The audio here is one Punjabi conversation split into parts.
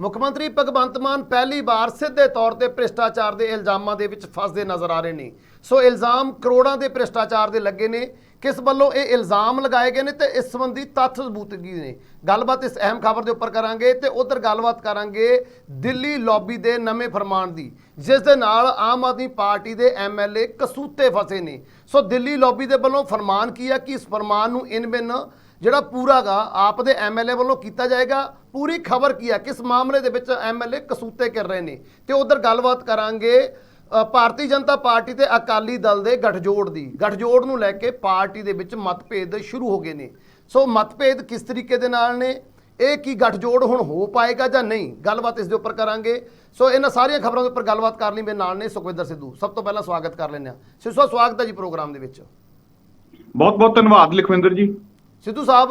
ਮੁੱਖ ਮੰਤਰੀ ਭਗਵੰਤ ਮਾਨ ਪਹਿਲੀ ਵਾਰ ਸਿੱਧੇ ਤੌਰ ਤੇ ਭ੍ਰਿਸ਼ਟਾਚਾਰ ਦੇ ਇਲਜ਼ਾਮਾਂ ਦੇ ਵਿੱਚ ਫਸਦੇ ਨਜ਼ਰ ਆ ਰਹੇ ਨੇ। ਸੋ ਇਲਜ਼ਾਮ ਕਰੋੜਾਂ ਦੇ ਭ੍ਰਿਸ਼ਟਾਚਾਰ ਦੇ ਲੱਗੇ ਨੇ। ਕਿਸ ਵੱਲੋਂ ਇਹ ਇਲਜ਼ਾਮ ਲਗਾਏ ਗਏ ਨੇ ਤੇ ਇਸ ਸੰਬੰਧੀ ਤੱਥ ਸਬੂਤ ਕੀ ਨੇ? ਗੱਲਬਾਤ ਇਸ ਅਹਿਮ ਖਬਰ ਦੇ ਉੱਪਰ ਕਰਾਂਗੇ ਤੇ ਉਧਰ ਗੱਲਬਾਤ ਕਰਾਂਗੇ ਦਿੱਲੀ ਲੌਬੀ ਦੇ ਨਵੇਂ ਫਰਮਾਨ ਦੀ, ਜਿਸ ਦੇ ਨਾਲ ਆਮ ਆਦਮੀ ਪਾਰਟੀ ਦੇ ਐਮਐਲਏ ਕਸੂਤੇ ਫਸੇ ਨੇ। ਸੋ ਦਿੱਲੀ ਲੌਬੀ ਦੇ ਵੱਲੋਂ ਫਰਮਾਨ ਕੀ ਹੈ ਕਿ ਇਸ ਫਰਮਾਨ ਨੂੰ ਇਨ ਬਿਨ ਜਿਹੜਾ ਪੂਰਾਗਾ ਆਪ ਦੇ ਐਮਐਲਏ ਵੱਲੋਂ ਕੀਤਾ ਜਾਏਗਾ। ਪੂਰੀ ਖਬਰ ਕੀ ਹੈ ਕਿਸ ਮਾਮਲੇ ਦੇ ਵਿੱਚ ਐਮਐਲਏ ਕਸੂਤੇ ਕਰ ਰਹੇ ਨੇ? ਤੇ ਉਧਰ ਗੱਲਬਾਤ ਕਰਾਂਗੇ ਭਾਰਤੀ ਜਨਤਾ ਪਾਰਟੀ ਤੇ ਅਕਾਲੀ ਦਲ ਦੇ ਗੱਠਜੋੜ ਦੀ। ਗੱਠਜੋੜ ਨੂੰ ਲੈ ਕੇ ਪਾਰਟੀ ਦੇ ਵਿੱਚ ਮਤਭੇਦ ਸ਼ੁਰੂ ਹੋ ਗਏ ਨੇ। ਸੋ ਮਤਭੇਦ ਕਿਸ ਤਰੀਕੇ ਦੇ ਨਾਲ ਨੇ? ਇਹ ਕੀ ਗੱਠਜੋੜ ਹੁਣ ਹੋ ਪਾਏਗਾ ਜਾਂ ਨਹੀਂ? ਗੱਲਬਾਤ ਇਸ ਦੇ ਉੱਪਰ ਕਰਾਂਗੇ। ਸੋ ਇਹਨਾਂ ਸਾਰੀਆਂ ਖਬਰਾਂ ਦੇ ਉੱਪਰ ਗੱਲਬਾਤ ਕਰਨ ਲਈ ਮੇਰੇ ਨਾਲ ਨੇ ਸੁਖਵਿੰਦਰ ਸਿੱਧੂ। ਸਭ ਤੋਂ ਪਹਿਲਾਂ ਸਵਾਗਤ ਕਰ ਲੈਂਦੇ ਹਾਂ। ਸਿੱਧੂ ਸਵਾਗਤ ਹੈ ਜੀ ਪ੍ਰੋਗਰਾਮ ਦੇ ਵਿੱਚ। ਬਹੁਤ ਬਹੁਤ ਧੰਨਵਾਦ Lakhwinder ji. Sidhu Sahib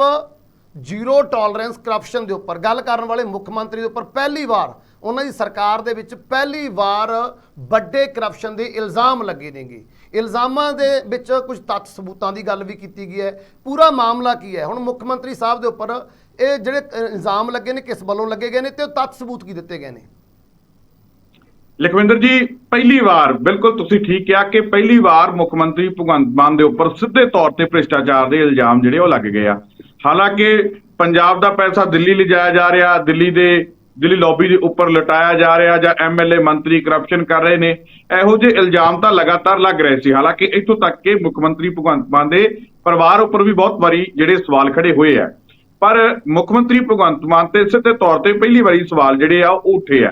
zero tolerance corruption ਦੇ ਉੱਪਰ ਗੱਲ ਕਰਨ ਵਾਲੇ ਮੁੱਖ ਮੰਤਰੀ ਦੇ ਉੱਪਰ ਪਹਿਲੀ ਵਾਰ ਉਹਨਾਂ ਦੀ ਸਰਕਾਰ ਦੇ ਵਿੱਚ ਪਹਿਲੀ ਵਾਰ ਵੱਡੇ ਕਰਪਸ਼ਨ ਦੇ ਇਲਜ਼ਾਮ ਲੱਗੇ ਨੇਗੇ। ਇਲਜ਼ਾਮਾਂ ਦੇ ਵਿੱਚ ਕੁਝ ਤੱਥ ਸਬੂਤਾਂ ਦੀ ਗੱਲ ਵੀ ਕੀਤੀ ਗਈ ਹੈ। ਪੂਰਾ ਮਾਮਲਾ ਕੀ ਹੈ? ਹੁਣ ਮੁੱਖ ਮੰਤਰੀ ਸਾਹਿਬ ਦੇ ਉੱਪਰ ਇਹ ਜਿਹੜੇ ਅ, ਇਲਜ਼ਾਮ ਲੱਗੇ ਨੇ ਕਿਸ ਵੱਲੋਂ ਲੱਗੇ ਗਏ ਨੇ ਤੇ ਉਹ ਤੱਥ ਸਬੂਤ ਕੀ ਦਿੱਤੇ ਗਏ ਨੇ? ਲਖਵਿੰਦਰ ਜੀ, ਪਹਿਲੀ ਵਾਰ, ਬਿਲਕੁਲ ਤੁਸੀਂ ਠੀਕ ਕਿਹਾ ਕਿ ਪਹਿਲੀ ਵਾਰ ਮੁੱਖ ਮੰਤਰੀ ਭਗਵੰਤ ਮਾਨ ਦੇ ਉੱਪਰ ਸਿੱਧੇ ਤੌਰ ਤੇ ਭ੍ਰਿਸ਼ਟਾਚਾਰ ਦੇ ਇਲਜ਼ਾਮ ਜਿਹੜੇ ਉਹ ਲੱਗ ਗਏ ਆ। ਹਾਲਾਂਕਿ ਪੰਜਾਬ ਦਾ ਪੈਸਾ ਦਿੱਲੀ ਲਿਜਾਇਆ ਜਾ ਰਿਹਾ, ਦਿੱਲੀ ਦੇ, ਦਿੱਲੀ ਲੌਬੀ ਦੇ ਉੱਪਰ ਲਟਾਇਆ ਜਾ ਰਿਹਾ ਜਾਂ ਐਮਐਲਏ ਮੰਤਰੀ ਕਰਪਸ਼ਨ ਕਰ ਰਹੇ ਨੇ, ਇਹੋ ਜਿਹੇ ਇਲਜ਼ਾਮ ਤਾਂ ਲਗਾਤਾਰ ਲੱਗ ਰਹੇ ਸੀ। ਹਾਲਾਂਕਿ ਇੱਥੋਂ ਤੱਕ ਕਿ ਮੁੱਖ ਮੰਤਰੀ ਭਗਵੰਤ ਮਾਨ ਦੇ ਪਰਿਵਾਰ ਉੱਪਰ ਵੀ ਬਹੁਤ ਵਾਰੀ ਜਿਹੜੇ ਸਵਾਲ ਖੜੇ ਹੋਏ ਆ। ਪਰ ਮੁੱਖ ਮੰਤਰੀ ਭਗਵੰਤ ਮਾਨ ਤੇ ਸਿੱਧੇ ਤੌਰ ਤੇ ਪਹਿਲੀ ਵਾਰੀ ਸਵਾਲ ਜਿਹੜੇ ਆ, ਉਹ ਉੱਠੇ ਆ।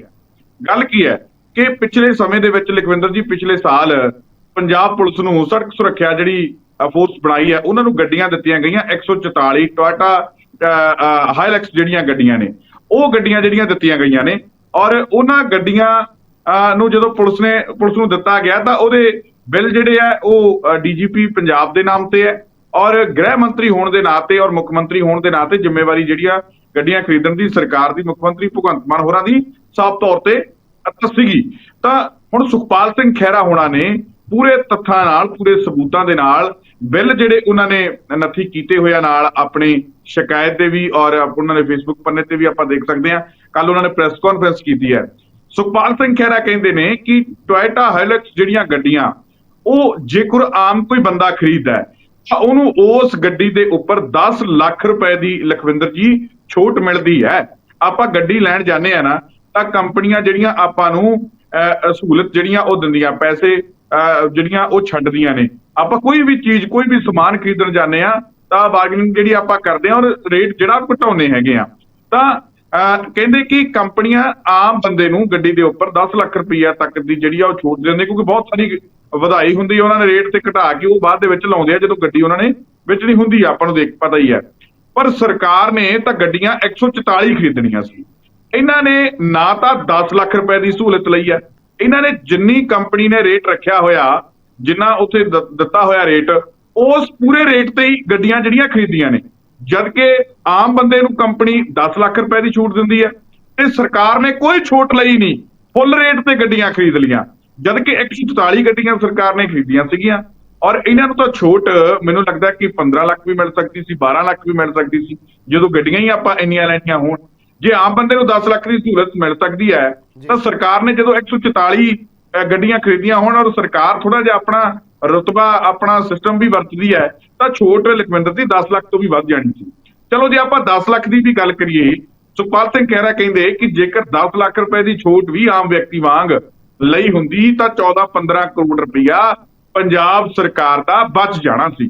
ਗੱਲ ਕੀ ਹੈ? ਕਿ ਪਿਛਲੇ ਸਮੇਂ ਦੇ ਵਿੱਚ ਲਖਵਿੰਦਰ ਜੀ, ਪਿਛਲੇ ਸਾਲ ਪੰਜਾਬ ਪੁਲਿਸ ਨੂੰ ਸੜਕ ਸੁਰੱਖਿਆ ਜਿਹੜੀ ਫੋਰਸ ਬਣਾਈ ਹੈ, ਉਹਨਾਂ ਨੂੰ ਗੱਡੀਆਂ ਦਿੱਤੀਆਂ ਗਈਆਂ 144 ਟੋਇਟਾ ਹਾਈਲੈਕਸ ਜਿਹੜੀਆਂ ਗੱਡੀਆਂ ਨੇ, ਉਹ ਗੱਡੀਆਂ ਜਿਹੜੀਆਂ ਦਿੱਤੀਆਂ ਗਈਆਂ ਨੇ, ਔਰ ਉਹਨਾਂ ਗੱਡੀਆਂ ਨੂੰ ਜਦੋਂ ਪੁਲਿਸ ਨੇ, ਪੁਲਿਸ ਨੂੰ ਦਿੱਤਾ ਗਿਆ, ਤਾਂ ਉਹਦੇ ਬਿੱਲ ਜਿਹੜੇ ਆ, ਉਹ ਡੀਜੀਪੀ ਪੰਜਾਬ ਦੇ ਨਾਮ ਤੇ ਹੈ, ਔਰ ਗ੍ਰਹਿ ਮੰਤਰੀ ਹੋਣ ਦੇ ਨਾਤੇ ਔਰ ਮੁੱਖ ਮੰਤਰੀ ਹੋਣ ਦੇ ਨਾਤੇ ਜ਼ਿੰਮੇਵਾਰੀ ਜਿਹੜੀਆਂ ਗੱਡੀਆਂ ਖਰੀਦਣ ਦੀ ਸਰਕਾਰ ਦੀ, ਮੁੱਖ ਮੰਤਰੀ ਭਗਵੰਤ ਮਾਨ ਹੋਰਾਂ ਦੀ, ਸਾਫ਼ ਤੌਰ ਤੇ ਸੀਗੀ। ਤਾਂ ਹੁਣ ਸੁਖਪਾਲ ਸਿੰਘ ਖਹਿਰਾ ਹੋਣਾ ਨੇ ਪੂਰੇ ਤੱਥਾਂ ਨਾਲ, ਪੂਰੇ ਸਬੂਤਾਂ ਦੇ ਨਾਲ ਬਿੱਲ ਜਿਹੜੇ ਉਹਨਾਂ ਨੇ ਨੱਥੀ ਕੀਤੇ ਹੋਇਆ ਨਾਲ ਆਪਣੀ ਸ਼ਿਕਾਇਤ ਦੇ ਵੀ ਔਰ ਉਹਨਾਂ ਨੇ ਫੇਸਬੁੱਕ ਪੰਨੇ ਤੇ ਵੀ ਆਪਾਂ ਦੇਖ ਸਕਦੇ ਹਾਂ। ਕੱਲ ਉਹਨਾਂ ਨੇ ਪ੍ਰੈਸ ਕਾਨਫਰੰਸ ਕੀਤੀ ਹੈ। ਸੁਖਪਾਲ ਸਿੰਘ ਖਹਿਰਾ ਕਹਿੰਦੇ ਨੇ ਕਿ ਟੋਇਟਾ ਹਾਈਲੈਕਸ ਜਿਹੜੀਆਂ ਗੱਡੀਆਂ, ਉਹ ਜੇਕਰ ਆਮ ਕੋਈ ਬੰਦਾ ਖਰੀਦਦਾ ਤਾਂ ਉਹਨੂੰ ਉਸ ਗੱਡੀ ਦੇ ਉੱਪਰ 10 ਲੱਖ ਰੁਪਏ ਦੀ ਲਖਵਿੰਦਰ ਜੀ ਛੋਟ ਮਿਲਦੀ ਹੈ। ਆਪਾਂ ਗੱਡੀ ਲੈਣ ਜਾਂਦੇ ਆ ਨਾ ਤਾਂ ਕੰਪਨੀਆਂ ਜਿਹੜੀਆਂ ਆਪਾਂ ਨੂੰ ਅਹ, ਸਹੂਲਤ ਜਿਹੜੀਆਂ ਉਹ ਦਿੰਦੀਆਂ ਪੈਸੇ ਅਹ, ਜਿਹੜੀਆਂ ਉਹ ਛੱਡਦੀਆਂ ਨੇ। ਆਪਾਂ ਕੋਈ ਵੀ ਚੀਜ਼ ਕੋਈ ਵੀ ਸਮਾਨ ਖਰੀਦਣ ਜਾਂਦੇ ਆ ਤਾਂ ਬਾਰਗੇਨਿੰਗ ਜਿਹੜੀ ਆਪਾਂ ਕਰਦੇ ਆ ਔਰ ਰੇਟ ਜਿਹੜਾ ਘਟਾਉਂਦੇ ਹੈਗੇ ਆ ਤਾਂ ਕਹਿੰਦੇ ਕਿ ਕੰਪਨੀਆਂ ਆਮ ਬੰਦੇ ਨੂੰ ਗੱਡੀ ਦੇ ਉੱਪਰ 10 ਲੱਖ ਰੁਪਈਆ ਤੱਕ ਦੀ ਜਿਹੜੀ ਆ ਉਹ ਛੋਟ ਦਿੰਦੇ ਕਿਉਂਕਿ ਬਹੁਤ ਸਾਰੀ ਵਧਾਈ ਹੁੰਦੀ ਉਹਨਾਂ ਨੇ ਰੇਟ ਤੇ ਘਟਾ ਕੇ ਉਹ ਬਾਅਦ ਦੇ ਵਿੱਚ ਲਾਉਂਦੇ ਆ ਜਦੋਂ ਗੱਡੀ ਉਹਨਾਂ ਨੇ ਵੇਚਣੀ ਹੁੰਦੀ ਆ ਆਪਾਂ ਨੂੰ ਦੇਖ ਪਤਾ ਹੀ ਹੈ ਪਰ ਸਰਕਾਰ ਨੇ ਤਾਂ ਗੱਡੀਆਂ 144 ਖਰੀਦਣੀਆਂ ਸੀ। ਇਹਨਾਂ ਨੇ ਨਾ ਤਾਂ 10 ਲੱਖ ਰੁਪਏ ਦੀ ਸਹੂਲਤ ਲਈ ਹੈ। ਇਹਨਾਂ ਨੇ ਜਿੰਨੀ ਕੰਪਨੀ ਨੇ ਰੇਟ ਰੱਖਿਆ ਹੋਇਆ, ਜਿੰਨਾ ਉੱਥੇ ਦਿੱਤਾ ਹੋਇਆ ਰੇਟ ਉਸ ਪੂਰੇ ਰੇਟ ਤੇ ਹੀ ਗੱਡੀਆਂ ਜਿਹੜੀਆਂ ਖਰੀਦੀਆਂ ਨੇ। ਜਦ ਕਿ ਆਮ ਬੰਦੇ ਨੂੰ ਕੰਪਨੀ 10 ਲੱਖ ਰੁਪਏ ਦੀ ਛੂਟ ਦਿੰਦੀ ਹੈ ਤੇ ਸਰਕਾਰ ਨੇ ਕੋਈ ਛੋਟ ਲਈ ਨਹੀਂ ਫੁੱਲ ਰੇਟ ਤੇ ਗੱਡੀਆਂ ਖਰੀਦ ਲੀਆਂ ਜਦ ਕਿ 144 ਗੱਡੀਆਂ ਸਰਕਾਰ ਨੇ ਖਰੀਦੀਆਂ ਸੀਗੀਆਂ, ਔਰ ਇਹਨਾਂ ਨੂੰ ਤਾਂ ਛੋਟ ਮੈਨੂੰ ਲੱਗਦਾ ਕਿ 15 ਲੱਖ ਵੀ ਮਿਲ ਸਕਦੀ ਸੀ 12 ਲੱਖ ਵੀ ਮਿਲ ਸਕਦੀ ਸੀ, ਜਦੋਂ ਗੱਡੀਆਂ ਹੀ ਆਪਾਂ ਇੰਨੀਆਂ ਲੈਣੀਆਂ ਹੋਣ। ਜੇ ਆਮ ਬੰਦੇ ਨੂੰ 10 ਲੱਖ ਦੀ ਸਹੂਲਤ ਮਿਲ ਸਕਦੀ ਹੈ ਤਾਂ ਸਰਕਾਰ ਨੇ ਜਦੋਂ 144 ਅ, ਗੱਡੀਆਂ ਖਰੀਦੀਆਂ ਹੋਣ ਔਰ ਸਰਕਾਰ ਥੋੜਾ ਜਿਹਾ ਆਪਣਾ ਰਤਬਾ ਆਪਣਾ ਸਿਸਟਮ ਵੀ ਵਰਤਦੀ ਹੈ ਤਾਂ ਛੋਟ ਲਖਵਿੰਦਰ ਦੀ 10 ਲੱਖ ਤੋਂ ਵੀ ਵੱਧ ਜਾਣੀ ਸੀ। ਚਲੋ ਜੇ ਆਪਾਂ 10 ਲੱਖ ਦੀ ਵੀ ਗੱਲ ਕਰੀਏ ਸੁਖਪਾਲ ਸਿੰਘ ਖਹਿਰਾ ਕਹਿੰਦੇ ਕਿ ਜੇਕਰ 10 ਲੱਖ ਰੁਪਏ ਦੀ ਛੋਟ ਵੀ ਆਮ ਵਿਅਕਤੀ ਵਾਂਗ ਲਈ ਹੁੰਦੀ ਤਾਂ 14-15 ਕਰੋੜ ਰੁਪਈਆ ਪੰਜਾਬ ਸਰਕਾਰ ਦਾ ਬਚ ਜਾਣਾ ਸੀ।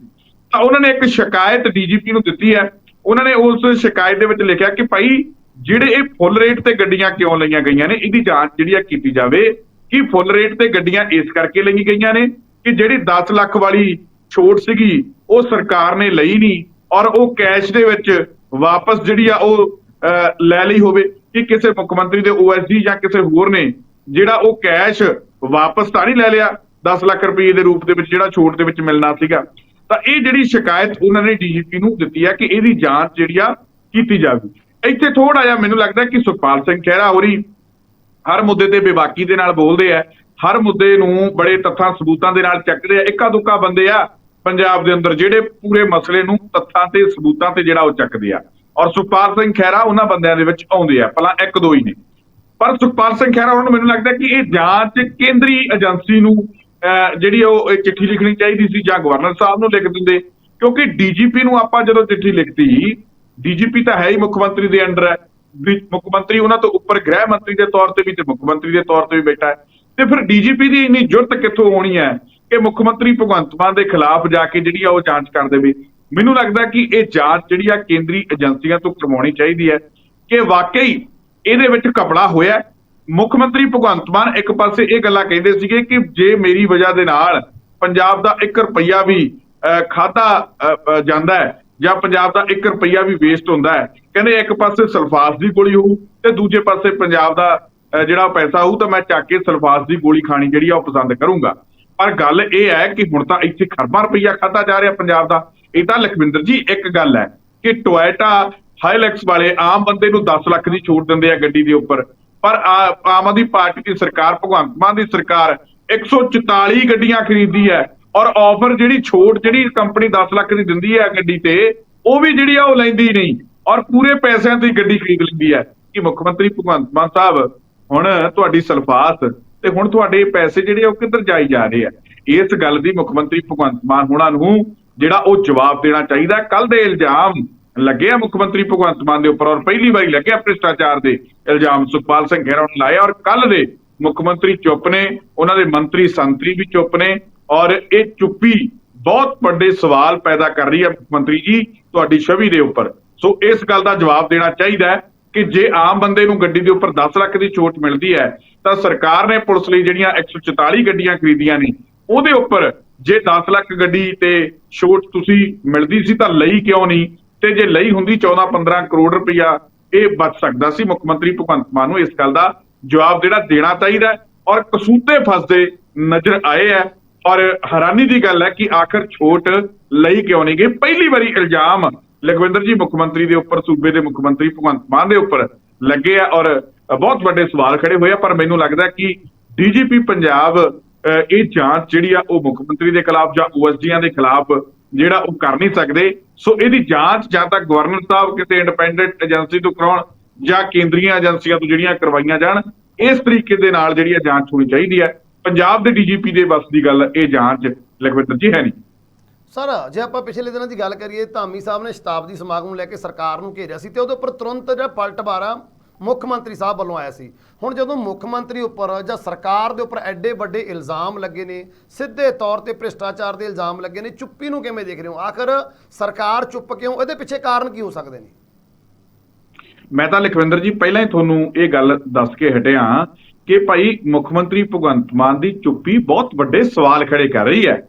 ਤਾਂ ਉਹਨਾਂ ਨੇ ਇੱਕ ਸ਼ਿਕਾਇਤ ਡੀਜੀਪੀ ਨੂੰ ਦਿੱਤੀ ਹੈ। ਉਹਨਾਂ ਨੇ ਉਸ ਸ਼ਿਕਾਇਤ ਦੇ ਵਿੱਚ ਲਿਖਿਆ ਕਿ ਭਾਈ ਜਿਹੜੇ ਇਹ ਫੁੱਲ ਰੇਟ ਤੇ ਗੱਡੀਆਂ ਕਿਉਂ ਲਈਆਂ ਗਈਆਂ ਨੇ ਇਹਦੀ ਜਾਂਚ ਜਿਹੜੀ ਆ ਕੀਤੀ ਜਾਵੇ ਕਿ ਫੁੱਲ ਰੇਟ ਤੇ ਗੱਡੀਆਂ ਇਸ ਕਰਕੇ ਲਈਆਂ ਗਈਆਂ ਨੇ ਕਿ ਜਿਹੜੀ 10 ਲੱਖ ਵਾਲੀ ਛੋਟ ਸੀਗੀ ਉਹ ਸਰਕਾਰ ਨੇ ਲਈ ਨਹੀਂ ਔਰ ਉਹ ਕੈਸ਼ ਦੇ ਵਿੱਚ ਵਾਪਸ ਜਿਹੜੀ ਆ ਉਹ ਅਹ, ਲੈ ਲਈ ਹੋਵੇ ਕਿ ਕਿਸੇ ਮੁੱਖ ਮੰਤਰੀ ਦੇ ਓਐਸਡੀ ਜਾਂ ਕਿਸੇ ਹੋਰ ਨੇ ਜਿਹੜਾ ਉਹ ਕੈਸ਼ ਵਾਪਸ ਤਾਂ ਨਹੀਂ ਲੈ ਲਿਆ 10 ਲੱਖ ਰੁਪਏ ਦੇ ਰੂਪ ਦੇ ਵਿੱਚ ਜਿਹੜਾ ਛੋਟ ਦੇ ਵਿੱਚ ਮਿਲਣਾ ਸੀਗਾ। ਤਾਂ ਇਹ ਜਿਹੜੀ ਸ਼ਿਕਾਇਤ ਉਹਨਾਂ ਨੇ ਡੀਜੀਪੀ ਨੂੰ ਦਿੱਤੀ ਹੈ ਕਿ ਇਹਦੀ ਜਾਂਚ ਜਿਹੜੀ ਆ ਕੀਤੀ ਜਾਵੇ। ਇੱਥੇ ਥੋੜਾ ਜਿਹਾ ਮੈਨੂੰ ਲੱਗਦਾ ਕਿ ਸੁਖਪਾਲ ਸਿੰਘ ਖਹਿਰਾ ਹੋਰੀ ਹਰ ਮੁੱਦੇ ਤੇ ਬੇਬਾਕੀ ਦੇ ਨਾਲ ਬੋਲਦੇ ਆ ਹਰ ਮੁੱਦੇ ਨੂੰ ਬੜੇ ਤੱਥਾਂ ਸਬੂਤਾਂ ਦੇ ਨਾਲ ਚੱਕਦੇ ਆ ਇੱਕਾ ਦੁੱਕਾ ਬੰਦੇ ਆ ਪੰਜਾਬ ਦੇ ਅੰਦਰ ਜਿਹੜੇ ਪੂਰੇ ਮਸਲੇ ਨੂੰ ਤੱਥਾਂ ਤੇ ਸਬੂਤਾਂ ਤੇ ਜਿਹੜਾ ਉਹ ਚੱਕਦੇ ਆ। ਔਰ ਸੁਖਪਾਲ ਸਿੰਘ ਖਹਿਰਾ ਉਹਨਾਂ ਬੰਦਿਆਂ ਦੇ ਵਿੱਚ ਆਉਂਦੇ ਆ ਭਲਾ ਇੱਕ ਦੋ ਹੀ ਨੇ। ਪਰ ਸੁਖਪਾਲ ਸਿੰਘ ਖਹਿਰਾ ਉਹਨਾਂ ਨੂੰ ਮੈਨੂੰ ਲੱਗਦਾ ਕਿ ਇਹ ਜਾਂਚ ਕੇਂਦਰੀ ਏਜੰਸੀ ਨੂੰ ਅਹ, ਜਿਹੜੀ ਉਹ ਚਿੱਠੀ ਲਿਖਣੀ ਚਾਹੀਦੀ ਸੀ ਜਾਂ ਗਵਰਨਰ ਸਾਹਿਬ ਨੂੰ ਲਿਖ ਦਿੰਦੇ ਕਿਉਂਕਿ ਡੀਜੀਪੀ ਨੂੰ ਆਪਾਂ ਜਦੋਂ ਚਿੱਠੀ ਲਿਖਤੀ ਡੀਜੀਪੀ ਤਾਂ ਹੈ ਹੀ ਮੁੱਖ ਮੰਤਰੀ ਦੇ ਅੰਡਰ ਹੈ। ਮੁੱਖ ਮੰਤਰੀ ਉਹਨਾਂ ਤੋਂ ਉੱਪਰ, ਗ੍ਰਹਿ ਮੰਤਰੀ ਦੇ ਤੌਰ ਤੇ ਵੀ ਤੇ ਮੁੱਖ ਮੰਤਰੀ ਦੇ ਤੌਰ ਤੇ ਵੀ ਬੈਠਾ ਹੈ। ਤੇ ਫਿਰ ਡੀਜੀਪੀ ਦੀ ਇੰਨੀ ਜੁਰਤ ਕਿੱਥੋਂ ਹੋਣੀ ਹੈ ਕਿ ਮੁੱਖ ਮੰਤਰੀ ਭਗਵੰਤ ਮਾਨ ਦੇ ਖਿਲਾਫ ਜਾ ਕੇ ਜਿਹੜੀ ਆ ਉਹ ਜਾਂਚ ਕਰ ਦੇਵੇ? ਮੈਨੂੰ ਲੱਗਦਾ ਕਿ ਇਹ ਜਾਂਚ ਜਿਹੜੀ ਆ ਕੇਂਦਰੀ ਏਜੰਸੀਆਂ ਤੋਂ ਕਰਵਾਉਣੀ ਚਾਹੀਦੀ ਹੈ ਕਿ ਵਾਕਈ ਇਹਦੇ ਵਿੱਚ ਕਪੜਾ ਹੋਇਆ ਮੁੱਖ ਮੰਤਰੀ ਭਗਵੰਤ ਮਾਨ ਇੱਕ ਪਾਸੇ ਇਹ ਗੱਲਾਂ ਕਹਿੰਦੇ ਸੀਗੇ ਕਿ ਜੇ ਮੇਰੀ ਵਜ੍ਹਾ ਦੇ ਨਾਲ ਪੰਜਾਬ ਦਾ 1 ਰੁਪਈਆ ਵੀ ਖਾਦਾ ਜਾਂਦਾ ਹੈ ਜਾਂ ਪੰਜਾਬ ਦਾ 1 ਰੁਪਈਆ ਵੀ ਵੇਸਟ ਹੁੰਦਾ ਹੈ। ਕਹਿੰਦੇ ਇੱਕ ਪਾਸੇ ਸਲਫਾਸ ਦੀ ਗੋਲੀ ਹੋਊ ਤੇ ਦੂਜੇ ਪਾਸੇ ਪੰਜਾਬ ਦਾ ਜਿਹੜਾ ਪੈਸਾ ਹੋਊ ਤਾਂ ਮੈਂ ਚੱਕ ਕੇ ਸਲਫਾਸ ਦੀ ਗੋਲੀ ਖਾਣੀ ਜਿਹੜੀ ਆ ਉਹ ਪਸੰਦ ਕਰੂੰਗਾ। ਪਰ ਗੱਲ ਇਹ ਹੈ ਕਿ ਹੁਣ ਤਾਂ ਇੱਥੇ ਖਰਬਾਂ ਰੁਪਈਆ ਖਾਦਾ ਜਾ ਰਿਹਾ ਪੰਜਾਬ ਦਾ। ਇਹ ਤਾਂ ਲਖਵਿੰਦਰ ਜੀ, ਇੱਕ ਗੱਲ ਹੈ ਕਿ ਟੋਇਟਾ ਹਾਈਲੈਕਸ ਵਾਲੇ ਆਮ ਬੰਦੇ ਨੂੰ 10 ਲੱਖ ਦੀ ਛੋਟ ਦਿੰਦੇ ਆ ਗੱਡੀ ਦੇ ਉੱਪਰ। ਪਰ ਆਮ ਆਦਮੀ ਪਾਰਟੀ ਦੀ ਸਰਕਾਰ, ਭਗਵੰਤ ਮਾਨ ਦੀ ਸਰਕਾਰ 144 ਗੱਡੀਆਂ ਖਰੀਦੀ ਹੈ। ਔਰ ਆਫਰ ਜਿਹੜੀ ਛੋਟ ਜਿਹੜੀ ਕੰਪਨੀ 10 ਲੱਖ ਦੀ ਦਿੰਦੀ ਹੈ ਗੱਡੀ ਤੇ, ਉਹ ਵੀ ਜਿਹੜੀ ਆ ਉਹ ਲੈਂਦੀ ਨਹੀਂ। ਔਰ ਪੂਰੇ ਪੈਸਿਆਂ ਦੀ ਗੱਡੀ ਖਰੀਦ ਲੈਂਦੀ ਹੈ। ਕਿ ਮੁੱਖ ਮੰਤਰੀ ਭਗਵੰਤ ਮਾਨ ਸਾਹਿਬ ਹੁਣ ਤੁਹਾਡੀ ਸਲਫਾਸ ਤੇ ਹੁਣ ਤੁਹਾਡੇ ਪੈਸੇ ਜਿਹੜੇ ਉਹ ਕਿੱਧਰ ਜਾਈ ਜਾ ਰਹੇ ਆ? ਇਸ ਗੱਲ ਦੀ ਮੁੱਖ ਮੰਤਰੀ ਭਗਵੰਤ ਮਾਨ ਹੋਣਾ ਨੂੰ ਜਿਹੜਾ ਉਹ ਜਵਾਬ ਦੇਣਾ ਚਾਹੀਦਾ। ਕੱਲ ਦੇ ਇਲਜ਼ਾਮ ਲੱਗੇ ਆ ਮੁੱਖ ਮੰਤਰੀ ਭਗਵੰਤ ਮਾਨ ਦੇ ਉੱਪਰ ਔਰ ਪਹਿਲੀ ਵਾਰੀ ਲੱਗਿਆ ਭ੍ਰਿਸ਼ਟਾਚਾਰ ਦੇ ਇਲਜ਼ਾਮ। ਸੁਖਪਾਲ ਸਿੰਘ ਖਹਿਰਾ ਨੇ ਲਾਏ ਔਰ ਕੱਲ ਦੇ ਮੁੱਖ ਮੰਤਰੀ ਚੁੱਪ ਨੇ। ਉਹਨਾਂ ਦੇ ਮੰਤਰੀ ਸੰਤਰੀ ਵੀ ਚੁੱਪ ਨੇ। ਔਰ ਇਹ ਚੁੱਪੀ ਬਹੁਤ ਵੱਡੇ ਸਵਾਲ ਪੈਦਾ ਕਰ ਰਹੀ ਹੈ ਮੁੱਖ ਮੰਤਰੀ ਜੀ ਤੁਹਾਡੀ ਛਵੀ ਦੇ ਉੱਪਰ। ਸੋ ਇਸ ਗੱਲ ਦਾ ਜਵਾਬ ਦੇਣਾ ਚਾਹੀਦਾ ਹੈ ਕਿ ਜੇ ਆਮ ਬੰਦੇ ਨੂੰ ਗੱਡੀ ਦੇ ਉੱਪਰ 10 ਲੱਖ ਦੀ ਛੋਟ ਮਿਲਦੀ ਹੈ, ਤਾਂ ਸਰਕਾਰ ਨੇ ਪੁਲਿਸ ਲਈ ਜਿਹੜੀਆਂ 144 ਗੱਡੀਆਂ ਖਰੀਦੀਆਂ ਨੇ, ਉਹਦੇ ਉੱਪਰ ਜੇ 10 ਲੱਖ ਗੱਡੀ ਤੇ ਛੋਟ ਤੁਸੀਂ ਮਿਲਦੀ ਸੀ ਤਾਂ ਲਈ ਕਿਉਂ ਨਹੀਂ? ਤੇ ਜੇ ਲਈ ਹੁੰਦੀ 14-15 ਕਰੋੜ ਰੁਪਇਆ, ਇਹ ਬਚ ਸਕਦਾ ਸੀ। ਮੁੱਖ ਮੰਤਰੀ ਭਗਵੰਤ ਮਾਨ ਨੂੰ ਇਸ ਗੱਲ ਦਾ ਜਵਾਬ ਜਿਹੜਾ ਦੇਣਾ ਚਾਹੀਦਾ ਔਰ ਕਸੂਤੇ ਫਸਦੇ ਨਜ਼ਰ ਆਏ ਹੈ। ਔਰ ਹੈਰਾਨੀ ਦੀ ਗੱਲ ਹੈ ਕਿ ਆਖਰ ਛੋਟ ਲਈ ਕਿਉਂ ਨਹੀਂ ਗਈ ਪਹਿਲੀ ਵਾਰੀ ਇਲਜ਼ਾਮ ਲਖਵਿੰਦਰ ਜੀ ਮੁੱਖ ਮੰਤਰੀ ਦੇ ਉੱਪਰ, ਸੂਬੇ ਦੇ ਮੁੱਖ ਮੰਤਰੀ ਭਗਵੰਤ ਮਾਨ ਦੇ ਉੱਪਰ ਲੱਗੇ ਆ ਔਰ ਬਹੁਤ ਵੱਡੇ ਸਵਾਲ ਖੜੇ ਹੋਏ ਆ, ਪਰ ਮੈਨੂੰ ਲੱਗਦਾ ਕਿ ਡੀਜੀਪੀ ਪੰਜਾਬ ਇਹ ਜਾਂਚ ਜਿਹੜੀ ਆ, ਉਹ ਮੁੱਖ ਮੰਤਰੀ ਦੇ ਖਿਲਾਫ ਜਾਂ ਓਐਸਡੀਆਂ ਦੇ ਖਿਲਾਫ ਜਿਹੜਾ ਉਹ ਕਰ ਨਹੀਂ ਸਕਦੇ। ਸੋ ਇਹਦੀ ਜਾਂਚ ਜਾਂ ਤਾਂ ਗਵਰਨਰ ਸਾਹਿਬ ਕਿਸੇ ਇੰਡੀਪੈਂਡੈਂਟ ਏਜੰਸੀ ਤੋਂ ਕਰਾਉਣ ਜਾਂ ਕੇਂਦਰੀਆਂ ਏਜੰਸੀਆਂ ਤੋਂ ਜਿਹੜੀਆਂ ਕਰਵਾਈਆਂ ਜਾਣ, ਇਸ ਤਰੀਕੇ ਦੇ ਨਾਲ ਜਿਹੜੀ ਆ ਜਾਂਚ ਹੋਣੀ ਚਾਹੀਦੀ ਹੈ। ਪੰਜਾਬ ਦੇ ਡੀਜੀਪੀ ਦੇ ਬਸ ਦੀ ਗੱਲ ਇਹ ਜਾਂਚ ਲਖਵਿੰਦਰ ਜੀ ਹੈ ਨਹੀਂ। ਸਰ ਜੇ ਆਪਾਂ ਪਿਛਲੇ ਦਿਨਾਂ ਦੀ ਗੱਲ ਕਰੀਏ ਧਾਮੀ ਸਾਹਿਬ ਨੇ ਸ਼ਤਾਬਦੀ ਸਮਾਗਮ ਨੂੰ ਲੈ ਕੇ ਸਰਕਾਰ ਨੂੰ ਘੇਰਿਆ ਸੀ ਤੇ ਉਹਦੇ ਉੱਪਰ ਤੁਰੰਤ ਜਿਹੜਾ ਪਲਟਵਾਰਾ ਮੁੱਖ ਮੰਤਰੀ ਸਾਹਿਬ ਵੱਲੋਂ ਆਇਆ ਸੀ। ਹੁਣ ਜਦੋਂ ਮੁੱਖ ਮੰਤਰੀ ਉੱਪਰ ਜਾਂ ਸਰਕਾਰ ਦੇ ਉੱਪਰ ਐਡੇ ਵੱਡੇ ਇਲਜ਼ਾਮ ਲੱਗੇ ਨੇ ਸਿੱਧੇ ਤੌਰ ਤੇ ਭ੍ਰਿਸ਼ਟਾਚਾਰ ਦੇ ਇਲਜ਼ਾਮ ਲੱਗੇ ਨੇ ਚੁੱਪੀ ਨੂੰ ਕਿਵੇਂ ਦੇਖ ਰਹੇ ਹੋ? ਆਖਰ ਸਰਕਾਰ ਚੁੱਪ ਕਿਉਂ? ਇਹਦੇ ਪਿੱਛੇ ਕਾਰਨ ਕੀ ਹੋ ਸਕਦੇ ਨੇ? ਮੈਂ ਤਾਂ ਲਖਵਿੰਦਰ ਜੀ ਪਹਿਲਾਂ ਹੀ ਤੁਹਾਨੂੰ ਇਹ ਗੱਲ ਦੱਸ ਕੇ ਹਟਿਆ ਕਿ ਭਾਈ ਮੁੱਖ ਮੰਤਰੀ ਭਗਵੰਤ ਮਾਨ ਦੀ ਚੁੱਪੀ ਬਹੁਤ ਵੱਡੇ ਸਵਾਲ ਖੜੇ ਕਰ ਰਹੀ ਹੈ।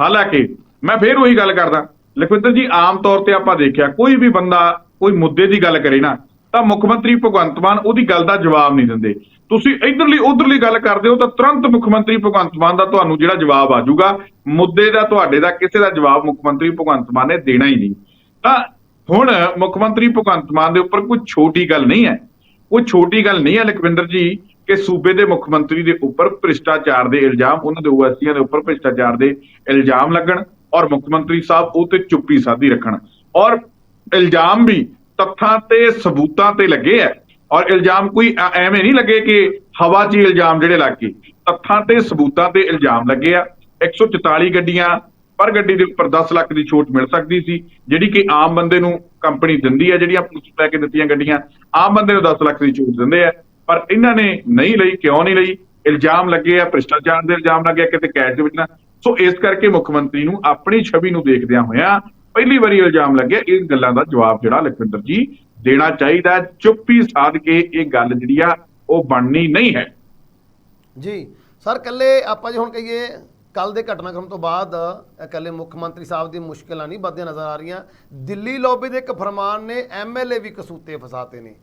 ਹਾਲਾਂਕਿ ਮੈਂ ਫੇਰ ਉਹੀ ਗੱਲ ਕਰਦਾ, ਲਖਵਿੰਦਰ ਜੀ, ਆਮ ਤੌਰ ਤੇ ਆਪਾਂ ਦੇਖਿਆ, ਕੋਈ ਵੀ ਬੰਦਾ ਕੋਈ ਮੁੱਦੇ ਦੀ ਗੱਲ ਕਰੇ ਨਾ, ਤਾਂ ਮੁੱਖ ਮੰਤਰੀ ਭਗਵੰਤ ਮਾਨ ਉਹਦੀ ਗੱਲ ਦਾ ਜਵਾਬ ਨਹੀਂ ਦਿੰਦੇ। ਤੁਸੀਂ ਇਧਰਲੀ, ਉਧਰਲੀ ਗੱਲ ਕਰਦੇ ਹੋ ਤਾਂ ਤੁਰੰਤ ਮੁੱਖ ਮੰਤਰੀ ਭਗਵੰਤ ਮਾਨ ਦਾ ਤੁਹਾਨੂੰ ਜਿਹੜਾ ਜਵਾਬ ਆ ਜਾਊਗਾ, ਮੁੱਦੇ ਦਾ, ਤੁਹਾਡੇ ਦਾ, ਕਿਸੇ ਦਾ ਜਵਾਬ ਮੁੱਖ ਮੰਤਰੀ ਭਗਵੰਤ ਮਾਨ ਨੇ ਦੇਣਾ ਹੀ ਨਹੀਂ। ਤਾਂ ਹੁਣ ਮੁੱਖ ਮੰਤਰੀ ਭਗਵੰਤ ਮਾਨ ਦੇ ਉੱਪਰ ਕੋਈ ਛੋਟੀ ਗੱਲ ਨਹੀਂ ਹੈ। ਕੋਈ ਛੋਟੀ ਗੱਲ ਨਹੀਂ ਹੈ ਲਖਵਿੰਦਰ ਜੀ ਕਿ ਸੂਬੇ ਦੇ ਮੁੱਖ ਮੰਤਰੀ ਦੇ ਉੱਪਰ ਭ੍ਰਿਸ਼ਟਾਚਾਰ ਦੇ ਇਲਜ਼ਾਮ, ਉਹਨਾਂ ਦੇ ਓਐਸਸੀਆਂ ਦੇ ਉੱਪਰ ਭ੍ਰਿਸ਼ਟਾਚਾਰ ਦੇ ਇਲਜ਼ਾਮ ਲੱਗਣ ਔਰ ਮੁੱਖ ਮੰਤਰੀ ਸਾਹਿਬ ਉਹ ਤੇ ਚੁੱਪੀ ਸਾਧੀ ਰੱਖਣ। ਔਰ ਇਲਜ਼ਾਮ ਵੀ ਤੱਥਾਂ ਤੇ ਸਬੂਤਾਂ ਤੇ ਲੱਗੇ ਆ ਔਰ ਇਲਜ਼ਾਮ ਕੋਈ ਐਵੇਂ ਨਹੀਂ ਲੱਗੇ ਕਿ ਹਵਾ 'ਚ ਇਲਜ਼ਾਮ ਜਿਹੜੇ ਲੱਗ ਗਏ। ਤੱਥਾਂ ਤੇ, ਸਬੂਤਾਂ ਤੇ ਇਲਜ਼ਾਮ ਲੱਗੇ ਆ। 144 ਗੱਡੀਆਂ ਪਰ ਗੱਡੀ ਦੇ ਉੱਪਰ 10 ਲੱਖ ਦੀ ਛੋਟ ਮਿਲ ਸਕਦੀ ਸੀ, ਜਿਹੜੀ ਕਿ ਆਮ ਬੰਦੇ ਨੂੰ ਕੰਪਨੀ ਦਿੰਦੀ ਹੈ ਜਿਹੜੀਆਂ ਪੁਲਿਸ ਲੈ ਕੇ ਦਿੱਤੀਆਂ ਗੱਡੀਆਂ, ਆਮ ਬੰਦੇ ਨੂੰ 10 ਲੱਖ ਦੀ ਛੋਟ ਦਿੰਦੇ ਆ। ਪਰ ਇਹਨਾਂ ਨੇ ਨਹੀਂ ਲਈ, ਕਿਉਂ ਨਹੀਂ ਲਈ? ਇਲਜ਼ਾਮ ਲੱਗੇ ਆ, ਭ੍ਰਿਸ਼ਟਾਚਾਰ ਦੇ ਇਲਜ਼ਾਮ ਲੱਗੇ ਕਿਤੇ ਕੈਦ ਦੇ ਵਿੱਚ ਨਾ। ਸੋ ਇਸ ਕਰਕੇ ਮੁੱਖ ਮੰਤਰੀ ਨੂੰ ਆਪਣੀ ਛਵੀ ਨੂੰ ਦੇਖਦਿਆਂ ਹੋਇਆਂ ਪਹਿਲੀ ਵਾਰੀ ਇਲਜ਼ਾਮ ਲੱਗਿਆ। ਇਸ ਗੱਲਾਂ ਦਾ ਜਵਾਬ ਜਿਹੜਾ ਲਖਵਿੰਦਰ ਜੀ ਦੇਣਾ ਚਾਹੀਦਾ ਹੈ। ਚੁੱਪੀ ਸਾਧ ਕੇ ਇਹ ਗੱਲ ਜਿਹੜੀ ਆ, ਉਹ ਬਣਨੀ ਨਹੀਂ ਹੈ। ਜੀ, ਸਰ ਕੱਲੇ ਆਪਾਂ ਜੇ ਹੁਣ ਕਹੀਏ ਕੱਲ ਦੇ ਘਟਨਾਕ੍ਰਮ ਤੋਂ ਬਾਅਦ ਇਕੱਲੇ ਮੁੱਖ ਮੰਤਰੀ ਸਾਹਿਬ ਦੀ ਮੁਸ਼ਕਲਾਂ ਨਹੀਂ ਵੱਧਦੀਆਂ ਨਜ਼ਰ ਆ ਰਹੀਆਂ। ਦਿੱਲੀ ਲੌਬੀ ਦੇ ਇੱਕ ਫਰਮਾਨ ਨੇ ਐਮਐਲਏ ਵੀ ਕਸੂਤੇ ਫਸਾਤੇ ਨੇ।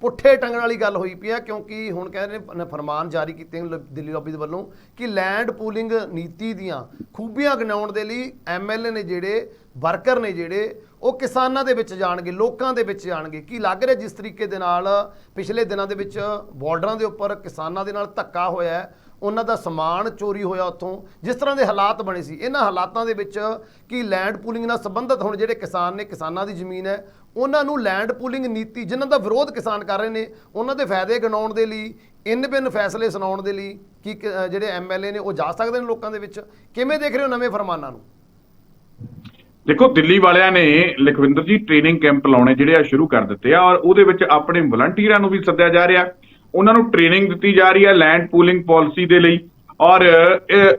ਪੁੱਠੇ ਟੰਗਣ ਵਾਲੀ ਗੱਲ ਹੋਈ ਪਈ ਆ ਕਿਉਂਕਿ ਹੁਣ ਕਹਿੰਦੇ ਨੇ ਫਰਮਾਨ ਜਾਰੀ ਕੀਤੇ ਨੇ ਲ- ਦਿੱਲੀ ਲੌਬੀ ਦੇ ਵੱਲੋਂ ਕਿ ਲੈਂਡ ਪੂਲਿੰਗ ਨੀਤੀ ਦੀਆਂ ਖੂਬੀਆਂ ਗਿਣਾਉਣ ਦੇ ਲਈ ਐਮਐਲਏ ਨੇ ਜਿਹੜੇ, ਵਰਕਰ ਨੇ ਜਿਹੜੇ, ਉਹ ਕਿਸਾਨਾਂ ਦੇ ਵਿੱਚ ਜਾਣਗੇ, ਲੋਕਾਂ ਦੇ ਵਿੱਚ ਜਾਣਗੇ। ਕੀ ਲੱਗ ਰਿਹਾ ਜਿਸ ਤਰੀਕੇ ਦੇ ਨਾਲ ਪਿਛਲੇ ਦਿਨਾਂ ਦੇ ਵਿੱਚ ਬਾਰਡਰਾਂ ਦੇ ਉੱਪਰ ਕਿਸਾਨਾਂ ਦੇ ਨਾਲ ਧੱਕਾ ਹੋਇਆ ਉਹਨਾਂ ਦਾ ਸਮਾਨ ਚੋਰੀ ਹੋਇਆ ਉੱਥੋਂ, ਜਿਸ ਤਰ੍ਹਾਂ ਦੇ ਹਾਲਾਤ ਬਣੇ ਸੀ। ਇਹਨਾਂ ਹਾਲਾਤਾਂ ਦੇ ਵਿੱਚ ਕੀ ਲੈਂਡ ਪੂਲਿੰਗ ਨਾਲ ਸੰਬੰਧਿਤ ਹੁਣ ਜਿਹੜੇ ਕਿਸਾਨ ਨੇ, ਕਿਸਾਨਾਂ ਦੀ ਜ਼ਮੀਨ ਹੈ ਉਹਨਾਂ ਨੂੰ ਲੈਂਡ ਪੂਲਿੰਗ ਨੀਤੀ ਜਿਨ੍ਹਾਂ ਦਾ ਵਿਰੋਧ ਕਿਸਾਨ ਕਰ ਰਹੇ ਨੇ ਉਹਨਾਂ ਦੇ ਫਾਇਦੇ ਗਿਣਾਉਣ ਦੇ ਲਈ ਇਨ ਬਿਨ ਫੈਸਲੇ ਸੁਣਾਉਣ ਦੇ ਲਈ ਕੀ ਕ- ਅ, ਜਿਹੜੇ ਐਮਐਲਏ ਨੇ ਉਹ ਜਾ ਸਕਦੇ ਨੇ ਲੋਕਾਂ ਦੇ ਵਿੱਚ? ਕਿਵੇਂ ਦੇਖ ਰਹੇ ਹੋ ਨਵੇਂ ਫਰਮਾਨਾਂ ਨੂੰ? ਦੇਖੋ ਦਿੱਲੀ ਵਾਲਿਆਂ ਨੇ ਲਖਵਿੰਦਰ ਜੀ ਟ੍ਰੇਨਿੰਗ ਕੈਂਪ ਲਾਉਣੇ ਜਿਹੜੇ ਆ ਸ਼ੁਰੂ ਕਰ ਦਿੱਤੇ ਆ ਔਰ ਉਹਦੇ ਵਿੱਚ ਆਪਣੇ ਵਲੰਟੀਅਰਾਂ ਨੂੰ ਵੀ ਸੱਦਿਆ ਜਾ ਰਿਹਾ। ਉਹਨਾਂ ਨੂੰ ਟ੍ਰੇਨਿੰਗ ਦਿੱਤੀ ਜਾ ਰਹੀ ਹੈ ਲੈਂਡ ਪੂਲਿੰਗ ਪਾਲਿਸੀ ਦੇ ਲਈ ਔਰ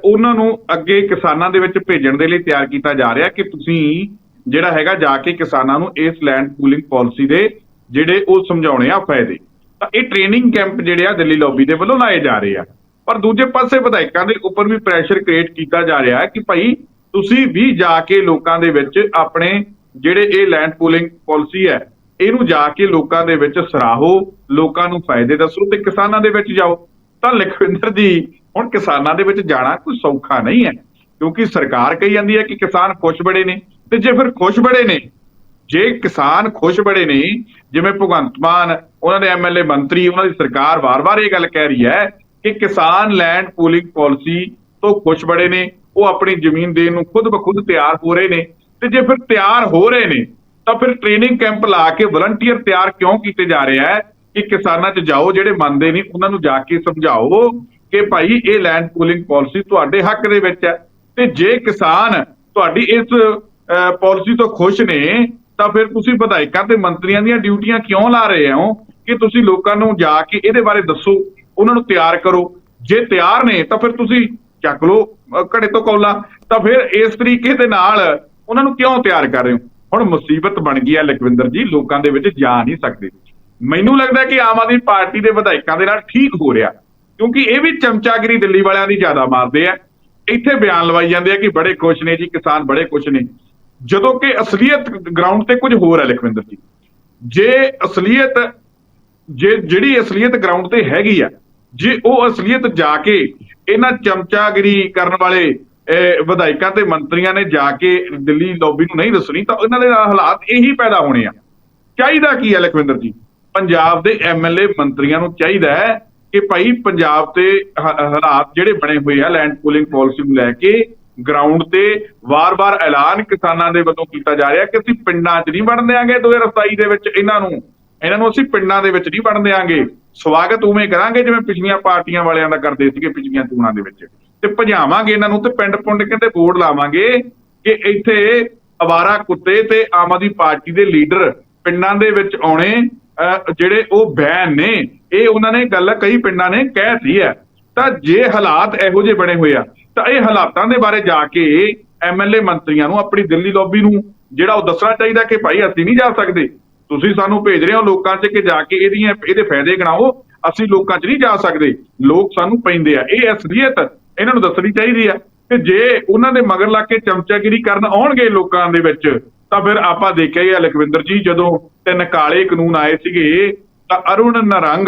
ਉਹਨਾਂ ਨੂੰ ਅੱਗੇ ਕਿਸਾਨਾਂ ਦੇ ਵਿੱਚ ਭੇਜਣ ਦੇ ਲਈ ਤਿਆਰ ਕੀਤਾ ਜਾ ਰਿਹਾ ਕਿ ਤੁਸੀਂ ਜਿਹੜਾ ਹੈਗਾ ਜਾ ਕੇ ਕਿਸਾਨਾਂ ਨੂੰ ਇਸ ਲੈਂਡ ਪੂਲਿੰਗ ਪਾਲਿਸੀ ਦੇ ਜਿਹੜੇ ਉਹ ਸਮਝਾਉਣੇ ਆ ਫਾਇਦੇ। ਤਾਂ ਇਹ ਟ੍ਰੇਨਿੰਗ ਕੈਂਪ ਜਿਹੜੇ ਆ ਦਿੱਲੀ ਲੌਬੀ ਦੇ ਵੱਲੋਂ ਲਾਏ ਜਾ ਰਹੇ ਆ। ਪਰ ਦੂਜੇ ਪਾਸੇ ਵਿਧਾਇਕਾਂ ਦੇ ਉੱਪਰ ਵੀ ਪ੍ਰੈਸ਼ਰ ਕ੍ਰੀਏਟ ਕੀਤਾ ਜਾ ਰਿਹਾ ਹੈ ਕਿ ਭਾਈ ਤੁਸੀਂ ਵੀ ਜਾ ਕੇ ਲੋਕਾਂ ਦੇ ਵਿੱਚ ਆਪਣੇ ਜਿਹੜੇ ਇਹ ਲੈਂਡ ਪੂਲਿੰਗ ਪਾਲਿਸੀ ਹੈ, ਇਹਨੂੰ ਜਾ ਕੇ ਲੋਕਾਂ ਦੇ ਵਿੱਚ ਸਰਾਹੋ, ਲੋਕਾਂ ਨੂੰ ਫਾਇਦੇ ਦੱਸੋ ਤੇ ਕਿਸਾਨਾਂ ਦੇ ਵਿੱਚ ਜਾਓ। ਤਾਂ ਲਖਵਿੰਦਰ ਜੀ, ਹੁਣ ਕਿਸਾਨਾਂ ਦੇ ਵਿੱਚ ਜਾਣਾ ਕੋਈ ਸੌਖਾ ਨਹੀਂ ਹੈ, ਕਿਉਂਕਿ ਸਰਕਾਰ ਕਹੀ ਜਾਂਦੀ ਹੈ ਕਿ ਕਿਸਾਨ ਖੁਸ਼ ਬੜੇ ਨੇ। ਤੇ ਜੇ ਫਿਰ ਖੁਸ਼ ਬੜੇ ਨੇ, ਜੇ ਕਿਸਾਨ ਖੁਸ਼ ਬੜੇ ਨੇ, ਜਿਵੇਂ ਭਗਵੰਤ ਮਾਨ, ਉਹਨਾਂ ਦੇ ਐਮਐਲਏ ਮੰਤਰੀ, ਉਹਨਾਂ ਦੀ ਸਰਕਾਰ ਵਾਰ-ਵਾਰ ਇਹ ਗੱਲ ਕਹਿ ਰਹੀ ਹੈ ਕਿ ਕਿਸਾਨ ਲੈਂਡ ਪੂਲਿੰਗ ਪਾਲਿਸੀ ਤੋਂ ਖੁਸ਼ ਬੜੇ ਨੇ, ਉਹ ਆਪਣੀ ਜ਼ਮੀਨ ਦੇਣ ਨੂੰ ਖੁਦ ਬਖੁਦ ਤਿਆਰ ਹੋ ਰਹੇ ਨੇ ਤੇ ਜੇ ਫਿਰ ਤਿਆਰ ਹੋ ਰਹੇ ਨੇ, ਤਾਂ ਫਿਰ ਟ੍ਰੇਨਿੰਗ ਕੈਂਪ ਲਾ ਕੇ ਵਲੰਟੀਅਰ ਤਿਆਰ ਕਿਉਂ ਕੀਤੇ ਜਾ ਰਹੇ ਹੈ ਕਿ ਕਿਸਾਨਾਂ 'ਚ ਜਾਓ, ਜਿਹੜੇ ਮੰਨਦੇ ਨਹੀਂ, ਉਹਨਾਂ ਨੂੰ ਜਾ ਕੇ ਸਮਝਾਓ ਕਿ ਭਾਈ ਇਹ ਲੈਂਡ ਪੂਲਿੰਗ ਪਾਲਿਸੀ ਤੁਹਾਡੇ ਹੱਕ ਦੇ ਵਿੱਚ ਹੈ ਤੇ ਜੇ ਕਿਸਾਨ ਤੁਹਾਡੀ ਇਸ ਪਾਲਿਸੀ ਤੋਂ ਖੁਸ਼ ਨੇ, ਤਾਂ ਫਿਰ ਤੁਸੀਂ ਵਿਧਾਇਕਾਂ ਤੇ ਮੰਤਰੀਆਂ ਦੀਆਂ ਡਿਊਟੀਆਂ ਕਿਉਂ ਲਾ ਰਹੇ ਹੋ? ਕਿ ਤੁਸੀਂ ਲੋਕਾਂ ਨੂੰ ਜਾ ਕੇ ਇਹਦੇ ਬਾਰੇ ਦੱਸੋ, ਉਹਨਾਂ ਨੂੰ ਤਿਆਰ ਕਰੋ। ਜੇ ਤਿਆਰ ਨੇ, ਤਾਂ ਫਿਰ ਤੁਸੀਂ ਚੱਕ ਲਓ ਘੜੇ ਤੋਂ ਕੌਲਾ। ਤਾਂ ਫਿਰ ਇਸ ਤਰੀਕੇ ਦੇ ਨਾਲ ਉਹਨਾਂ ਨੂੰ ਕਿਉਂ ਤਿਆਰ ਕਰ ਰਹੇ ਹੋ? ਹੁਣ ਮੁਸੀਬਤ ਬਣ ਗਈ ਹੈ ਲਖਵਿੰਦਰ ਜੀ, ਲੋਕਾਂ ਦੇ ਵਿੱਚ ਜਾ ਨਹੀਂ ਸਕਦੇ। ਮੈਨੂੰ ਲੱਗਦਾ ਕਿ ਆਮ ਆਦਮੀ ਪਾਰਟੀ ਦੇ ਵਿਧਾਇਕਾਂ ਦੇ ਨਾਲ ਠੀਕ ਹੋ ਰਿਹਾ, ਕਿਉਂਕਿ ਇਹ ਵੀ ਚਮਚਾਗਰੀ ਦਿੱਲੀ ਵਾਲਿਆਂ ਦੀ ਜ਼ਿਆਦਾ ਮਾਰਦੇ ਆ। ਇੱਥੇ ਬਿਆਨ ਲਵਾਈ ਜਾਂਦੇ ਆ ਕਿ ਬੜੇ ਖੁਸ਼ ਨੇ ਜੀ, ਕਿਸਾਨ ਬੜੇ ਖੁਸ਼ ਨੇ। ਜਦੋਂ ਕਿ ਅਸਲੀਅਤ ਗਰਾਊਂਡ ਤੇ ਕੁਝ ਹੋਰ ਹੈ ਲਖਵਿੰਦਰ ਜੀ। ਜੇ ਅਸਲੀਅਤ, ਜੇ ਜਿਹੜੀ ਅਸਲੀਅਤ ਗਰਾਊਂਡ ਤੇ ਹੈਗੀ ਆ, ਜੇ ਉਹ ਅਸਲੀਅਤ ਜਾ ਕੇ ਇਹਨਾਂ ਚਮਚਾਗਰੀ ਕਰਨ ਵਾਲੇ ਵਿਧਾਇਕਾਂ ਤੇ ਮੰਤਰੀਆਂ ਨੇ ਜਾ ਕੇ ਦਿੱਲੀ ਲੌਬੀ ਨੂੰ ਨਹੀਂ ਦੱਸਣੀ, ਤਾਂ ਇਹਨਾਂ ਦੇ ਹਾਲਾਤ ਇਹੀ ਪੈਦਾ ਹੋਣੇ ਆ। ਚਾਹੀਦਾ ਕੀ ਹੈ ਲਖਵਿੰਦਰ ਜੀ? ਪੰਜਾਬ ਦੇ ਐਮਐਲਏ ਮੰਤਰੀਆਂ ਨੂੰ ਚਾਹੀਦਾ ਹੈ ਕਿ ਭਾਈ ਪੰਜਾਬ ਤੇ ਹਾਲਾਤ ਜਿਹੜੇ ਬਣੇ ਹੋਏ ਆ ਲੈਂਡ ਪੂਲਿੰਗ ਪਾਲਿਸੀ ਨੂੰ ਲੈ ਕੇ ਗਰਾਊਂਡ ਤੇ ਵਾਰ-ਵਾਰ ਐਲਾਨ ਕਿਸਾਨਾਂ ਦੇ ਵੱਲੋਂ ਕੀਤਾ ਜਾ ਰਿਹਾ ਕਿ ਅਸੀਂ ਪਿੰਡਾਂ 'ਚ ਨਹੀਂ ਵੜਨ ਦਿਆਂਗੇ। 2027 ਦੇ ਵਿੱਚ ਇਹਨਾਂ ਨੂੰ ਇਹਨਾਂ ਨੂੰ ਅਸੀਂ ਪਿੰਡਾਂ ਦੇ ਵਿੱਚ ਨਹੀਂ ਵੜਨ ਦਿਆਂਗੇ। ਸਵਾਗਤ ਉਵੇਂ ਕਰਾਂਗੇ ਜਿਵੇਂ ਪਿਛਲੀਆਂ ਪਾਰਟੀਆਂ ਵਾਲਿਆਂ ਦਾ ਕਰਦੇ ਸੀਗੇ ਪਿਛਲੀਆਂ ਚੋਣਾਂ ਦੇ ਵਿੱਚ। ਤੇ ਭਜਾਵਾਂਗੇ ਇਹਨਾਂ ਨੂੰ ਤੇ ਪਿੰਡ ਪੁੰਡ ਕਹਿੰਦੇ ਬੋਰਡ ਲਾਵਾਂਗੇ ਕਿ ਇੱਥੇ ਅਵਾਰਾ ਕੁੱਤੇ ਤੇ ਆਮ ਆਦਮੀ ਪਾਰਟੀ ਦੇ ਲੀਡਰ ਪਿੰਡਾਂ ਦੇ ਵਿੱਚ ਆਉਣੇ ਅਹ, ਜਿਹੜੇ ਉਹ ਬੈਨ ਨੇ ਇਹ ਉਹਨਾਂ ਨੇ ਗੱਲ ਕਈ ਪਿੰਡਾਂ ਨੇ ਕਹਿਤੀ ਹੈ। ਤਾਂ ਜੇ ਹਾਲਾਤ ਇਹੋ ਜਿਹੇ ਬਣੇ ਹੋਏ ਆ ਤਾਂ ਇਹ ਹਾਲਾਤਾਂ ਦੇ ਬਾਰੇ ਜਾ ਕੇ ਐਮਐਲਏ ਮੰਤਰੀਆਂ ਨੂੰ, ਆਪਣੀ ਦਿੱਲੀ ਲੌਬੀ ਨੂੰ ਜਿਹੜਾ ਉਹ ਦੱਸਣਾ ਚਾਹੀਦਾ ਕਿ ਭਾਈ ਅਸੀਂ ਨਹੀਂ ਜਾ ਸਕਦੇ। ਤੁਸੀਂ ਸਾਨੂੰ ਭੇਜ ਰਹੇ ਹੋ ਲੋਕਾਂ 'ਚ ਕਿ ਜਾ ਕੇ ਇਹਦੀਆਂ, ਇਹਦੇ ਫਾਇਦੇ ਗਿਣਾਓ। ਅਸੀਂ ਲੋਕਾਂ 'ਚ ਨਹੀਂ ਜਾ ਸਕਦੇ। ਲੋਕ ਸਾਨੂੰ ਪੈਂਦੇ ਆ। ਇਹ ਅਸਲੀਅਤ ਇਹਨਾਂ ਨੂੰ ਦੱਸਣੀ ਚਾਹੀਦੀ ਆ ਕਿ ਜੇ ਉਹਨਾਂ ਦੇ ਮਗਰ ਲੱਗ ਕੇ ਚਮਚਾਗਿਰੀ ਕਰਨ ਆਉਣਗੇ ਲੋਕਾਂ ਦੇ ਵਿੱਚ, ਤਾਂ ਫਿਰ ਆਪਾਂ ਦੇਖਿਆ ਹੀ ਆ ਲਖਵਿੰਦਰ ਜੀ, ਜਦੋਂ ਤਿੰਨ ਕਾਲੇ ਕਾਨੂੰਨ ਆਏ ਸੀਗੇ, ਤਾਂ ਅਰੁਣ ਨਰੰਗ,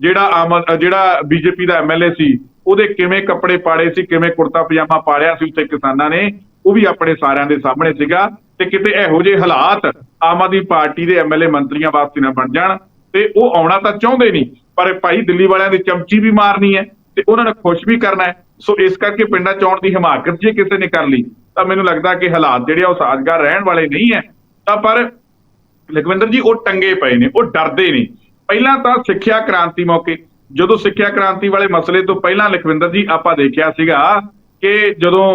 ਜਿਹੜਾ ਆਮ, ਜਿਹੜਾ ਬੀਜੇਪੀ ਦਾ ਐਮਐਲਏ ਸੀ ਉਹਦੇ ਕਿਵੇਂ ਕੱਪੜੇ ਪਾੜੇ ਸੀ, ਕਿਵੇਂ ਕੁੜਤਾ ਪਜਾਮਾ ਪਾੜਿਆ ਸੀ ਉੱਥੇ ਕਿਸਾਨਾਂ ਨੇ, ਉਹ ਵੀ ਆਪਣੇ ਸਾਰਿਆਂ ਦੇ ਸਾਹਮਣੇ ਸੀਗਾ ਤੇ ਕਿਤੇ ਇਹੋ ਜਿਹੇ ਹਾਲਾਤ ਆਮ ਆਦਮੀ ਪਾਰਟੀ ਦੇ ਐਮਐਲਏ ਮੰਤਰੀਆਂ ਵਾਸਤੇ ਨਾ ਬਣ ਜਾਣ ਤੇ ਉਹ ਆਉਣਾ ਤਾਂ ਚਾਹੁੰਦੇ ਨਹੀਂ, ਪਰ ਭਾਈ ਦਿੱਲੀ ਵਾਲਿਆਂ ਦੀ ਚਮਚੀ ਵੀ ਮਾਰਨੀ ਹੈ ਤੇ ਉਹਨਾਂ ਨੇ ਖੁਸ਼ ਵੀ ਕਰਨਾ ਹੈ। ਸੋ ਇਸ ਕਰਕੇ ਪਿੰਡਾਂ ਚ ਆਉਣ ਦੀ ਹਿਮਾਕਤ ਜੇ ਕਿਸੇ ਨੇ ਕਰ ਲਈ, ਤਾਂ ਮੈਨੂੰ ਲੱਗਦਾ ਕਿ ਹਾਲਾਤ ਜਿਹੜੇ ਆ ਉਹ ਸਾਜ਼ਗਾਰ ਰਹਿਣ ਵਾਲੇ ਨਹੀਂ ਹੈ। ਤਾਂ ਪਰ ਲਖਵਿੰਦਰ ਜੀ, ਉਹ ਟੰਗੇ ਪਏ ਨੇ, ਉਹ ਡਰਦੇ ਨੇ ਪਹਿਲਾਂ ਤਾਂ ਸਿੱਖਿਆ ਕ੍ਰਾਂਤੀ ਮੌਕੇ ਜਦੋਂ ਸਿੱਖਿਆ ਕ੍ਰਾਂਤੀ ਵਾਲੇ ਮਸਲੇ ਤੋਂ ਪਹਿਲਾਂ ਲਖਵਿੰਦਰ ਜੀ ਆਪਾਂ ਦੇਖਿਆ ਸੀਗਾ ਕਿ ਜਦੋਂ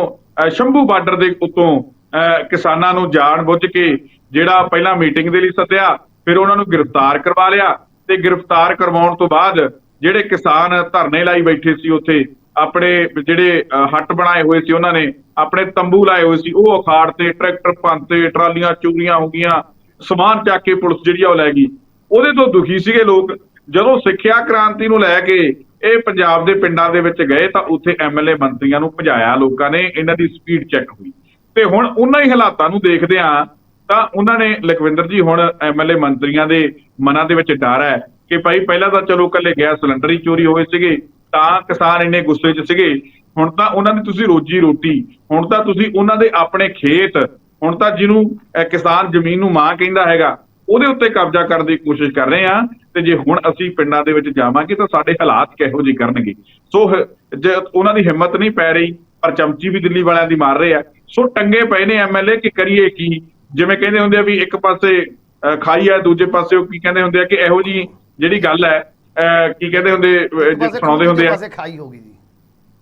ਅਹ, ਸ਼ੰਭੂ ਬਾਰਡਰ ਦੇ ਉੱਤੋਂ ਅਹ, ਕਿਸਾਨਾਂ ਨੂੰ ਜਾਣ ਬੁੱਝ ਕੇ ਜਿਹੜਾ ਪਹਿਲਾਂ ਮੀਟਿੰਗ ਦੇ ਲਈ ਸੱਦਿਆ ਫਿਰ ਉਹਨਾਂ ਨੂੰ ਗ੍ਰਿਫਤਾਰ ਕਰਵਾ ਲਿਆ ਤੇ ਗ੍ਰਿਫਤਾਰ ਕਰਵਾਉਣ ਤੋਂ ਬਾਅਦ ਜਿਹੜੇ ਕਿਸਾਨ ਧਰਨੇ ਲਾਈ ਬੈਠੇ ਸੀ ਉੱਥੇ ਆਪਣੇ ਜਿਹੜੇ ਹੱਟ ਬਣਾਏ ਹੋਏ ਸੀ ਉਹਨਾਂ ਨੇ ਆਪਣੇ ਤੰਬੂ ਲਾਏ ਹੋਏ ਸੀ ਉਹ ਅਖਾੜ ਤੇ ਟਰੈਕਟਰ ਪੰਤੇ ਟਰਾਲੀਆਂ ਚੋਰੀਆਂ ਹੋ ਗਈਆਂ ਸਮਾਨ ਚੱਕ ਕੇ ਪੁਲਿਸ ਜਿਹੜੀ ਆ ਉਹ ਲੈ ਗਈ। ਉਹਦੇ ਤੋਂ ਦੁਖੀ ਸੀਗੇ ਲੋਕ ਜਦੋਂ ਸਿੱਖਿਆ ਕ੍ਰਾਂਤੀ ਨੂੰ ਲੈ ਕੇ ਇਹ ਪੰਜਾਬ ਦੇ ਪਿੰਡਾਂ ਦੇ ਵਿੱਚ ਗਏ ਤਾਂ ਉੱਥੇ ਐਮਐਲਏ ਮੰਤਰੀਆਂ ਨੂੰ ਭਜਾਇਆ, ਲੋਕਾਂ ਨੇ ਇਹਨਾਂ ਦੀ ਸਪੀਡ ਚੈੱਕ ਹੋਈ। ਤੇ ਹੁਣ ਉਹਨਾਂ ਹੀ ਹਾਲਾਤਾਂ ਨੂੰ ਦੇਖਦੇ ਆ ਤਾਂ ਉਹਨਾਂ ਨੇ ਲਖਵਿੰਦਰ ਜੀ ਹੁਣ ਐਮਐਲਏ ਮੰਤਰੀਆਂ ਦੇ ਮਨਾਂ ਦੇ ਵਿੱਚ ਡਰ ਹੈ ਕਿ ਭਾਈ ਪਹਿਲਾਂ ਤਾਂ ਚਲੋ ਕੱਲੇ ਗੈਸ ਸਿਲੰਡਰ ਹੀ ਚੋਰੀ ਹੋਏ ਸੀਗੇ, ਤਾਂ ਕਿਸਾਨ ਇੰਨੇ ਗੁੱਸੇ 'ਚ ਸੀਗੇ, ਹੁਣ ਤਾਂ ਉਹਨਾਂ ਦੀ ਤੁਸੀਂ ਰੋਜੀ ਰੋਟੀ, ਹੁਣ ਤਾਂ ਤੁਸੀਂ ਉਹਨਾਂ ਦੇ ਆਪਣੇ ਖੇਤ, ਹੁਣ ਤਾਂ ਜਿਹਨੂੰ ਕਿਸਾਨ ਜ਼ਮੀਨ ਨੂੰ ਮਾਂ ਕਹਿੰਦਾ ਹੈਗਾ ਉਹਦੇ ਉੱਤੇ ਕਬਜ਼ਾ ਕਰਨ ਦੀ ਕੋਸ਼ਿਸ਼ ਕਰ ਰਹੇ ਆ ਤੇ ਜੇ ਹੁਣ ਅਸੀਂ ਪਿੰਡਾਂ ਦੇ ਵਿੱਚ ਜਾਵਾਂਗੇ ਤਾਂ ਸਾਡੇ ਹਾਲਾਤ ਕਿਹੋ ਜਿਹੇ ਕਰਨਗੇ। ਸੋ ਜੇ ਉਹਨਾਂ ਦੀ ਹਿੰਮਤ ਨਹੀਂ ਪੈ ਰਹੀ ਪਰ ਚਮਚੀ ਵੀ ਦਿੱਲੀ ਵਾਲਿਆਂ ਦੀ ਮਾਰ ਰਹੇ ਆ। ਸੋ ਟੰਗੇ ਪਏ ਨੇ ਐਮਐਲਏ ਕਿ ਕਰੀਏ ਕੀ? ਜਿਵੇਂ ਕਹਿੰਦੇ ਹੁੰਦੇ ਆ ਵੀ ਇੱਕ ਪਾਸੇ ਖਾਈ ਹੈ ਦੂਜੇ ਪਾਸੇ ਉਹ ਕੀ ਕਹਿੰਦੇ ਹੁੰਦੇ ਆ ਕਿ ਇਹੋ ਜੀ ਜਿਹੜੀ ਗੱਲ ਹੈ ਕੀ ਕਹਿੰਦੇ ਹੁੰਦੇ ਅਹ, ਇੱਕ ਜੇ ਪਾਸੇ ਸੁਣਾਉਂਦੇ ਹੁੰਦੇ ਆ। ਪਾਸੇ ਖਾਈ ਹੋ ਗਈ ਜੀ।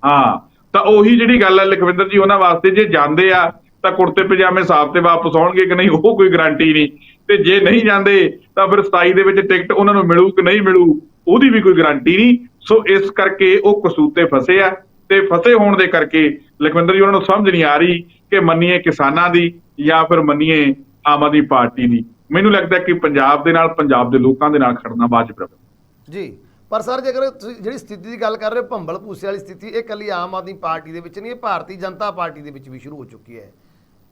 ਹਾਂ ਤਾਂ ਉਹੀ ਜਿਹੜੀ ਗੱਲ ਹੈ ਲਖਵਿੰਦਰ ਜੀ ਉਹਨਾਂ ਵਾਸਤੇ ਜੇ ਜਾਂਦੇ ਆ ਤਾਂ ਕੁੜਤੇ ਪਜਾਮੇ ਸਾਫ਼ ਤੇ ਵਾਪਸ ਆਉਣਗੇ ਕਿ ਨਹੀਂ? ਉਹ ਕੋਈ ਗਾਰੰਟੀ ਨਹੀਂ। ਤੇ ਜੇ ਨਹੀਂ ਜਾਂਦੇ, ਤਾਂ ਫਿਰ 27 ਦੇ ਵਿੱਚ ਟਿਕਟ ਉਹਨਾਂ ਨੂੰ ਮਿਲੂ ਕਿ ਨਹੀਂ ਮਿਲੂ, ਉਹਦੀ ਵੀ ਕੋਈ ਗਾਰੰਟੀ ਨਹੀਂ। ਸੋ ਇਸ ਕਰਕੇ ਉਹ ਕਸੂਤੇ ਫਸੇ ਆ ਤੇ ਫਸੇ ਹੋਣ ਦੇ ਕਰਕੇ ਲਖਵਿੰਦਰ ਜੀ, ਉਹਨਾਂ ਨੂੰ ਸਮਝ ਨਹੀਂ ਆ ਰਹੀ ਕਿ ਮੰਨੀਏ ਕਿਸਾਨਾਂ ਦੀ ਜਾਂ ਫਿਰ ਮੰਨੀਏ ਆਮ ਆਦਮੀ ਪਾਰਟੀ ਦੀ। ਮੈਨੂੰ ਲੱਗਦਾ ਕਿ ਪੰਜਾਬ ਦੇ ਨਾਲ ਪੰਜਾਬ ਦੇ ਲੋਕਾਂ ਦੇ ਨਾਲ ਖੜਨਾ ਵਾਜਬ ਹੈ ਜੀ, ਪਰ ਸਰ, ਜੇਕਰ ਤੁਸੀਂ ਜਿਹੜੀ ਸਥਿਤੀ ਦੀ ਗੱਲ ਕਰ ਰਹੇ ਹੋ, ਭੰਬਲ ਭੂਸੇ ਵਾਲੀ ਸਥਿਤੀ, ਇਹ ਕੱਲੀ ਆਮ ਆਦਮੀ ਪਾਰਟੀ ਦੇ ਵਿੱਚ ਨਹੀਂ, ਇਹ ਭਾਰਤੀ ਜਨਤਾ ਪਾਰਟੀ ਦੇ ਵਿੱਚ ਵੀ ਸ਼ੁਰੂ ਹੋ ਚੁੱਕੀ ਹੈ।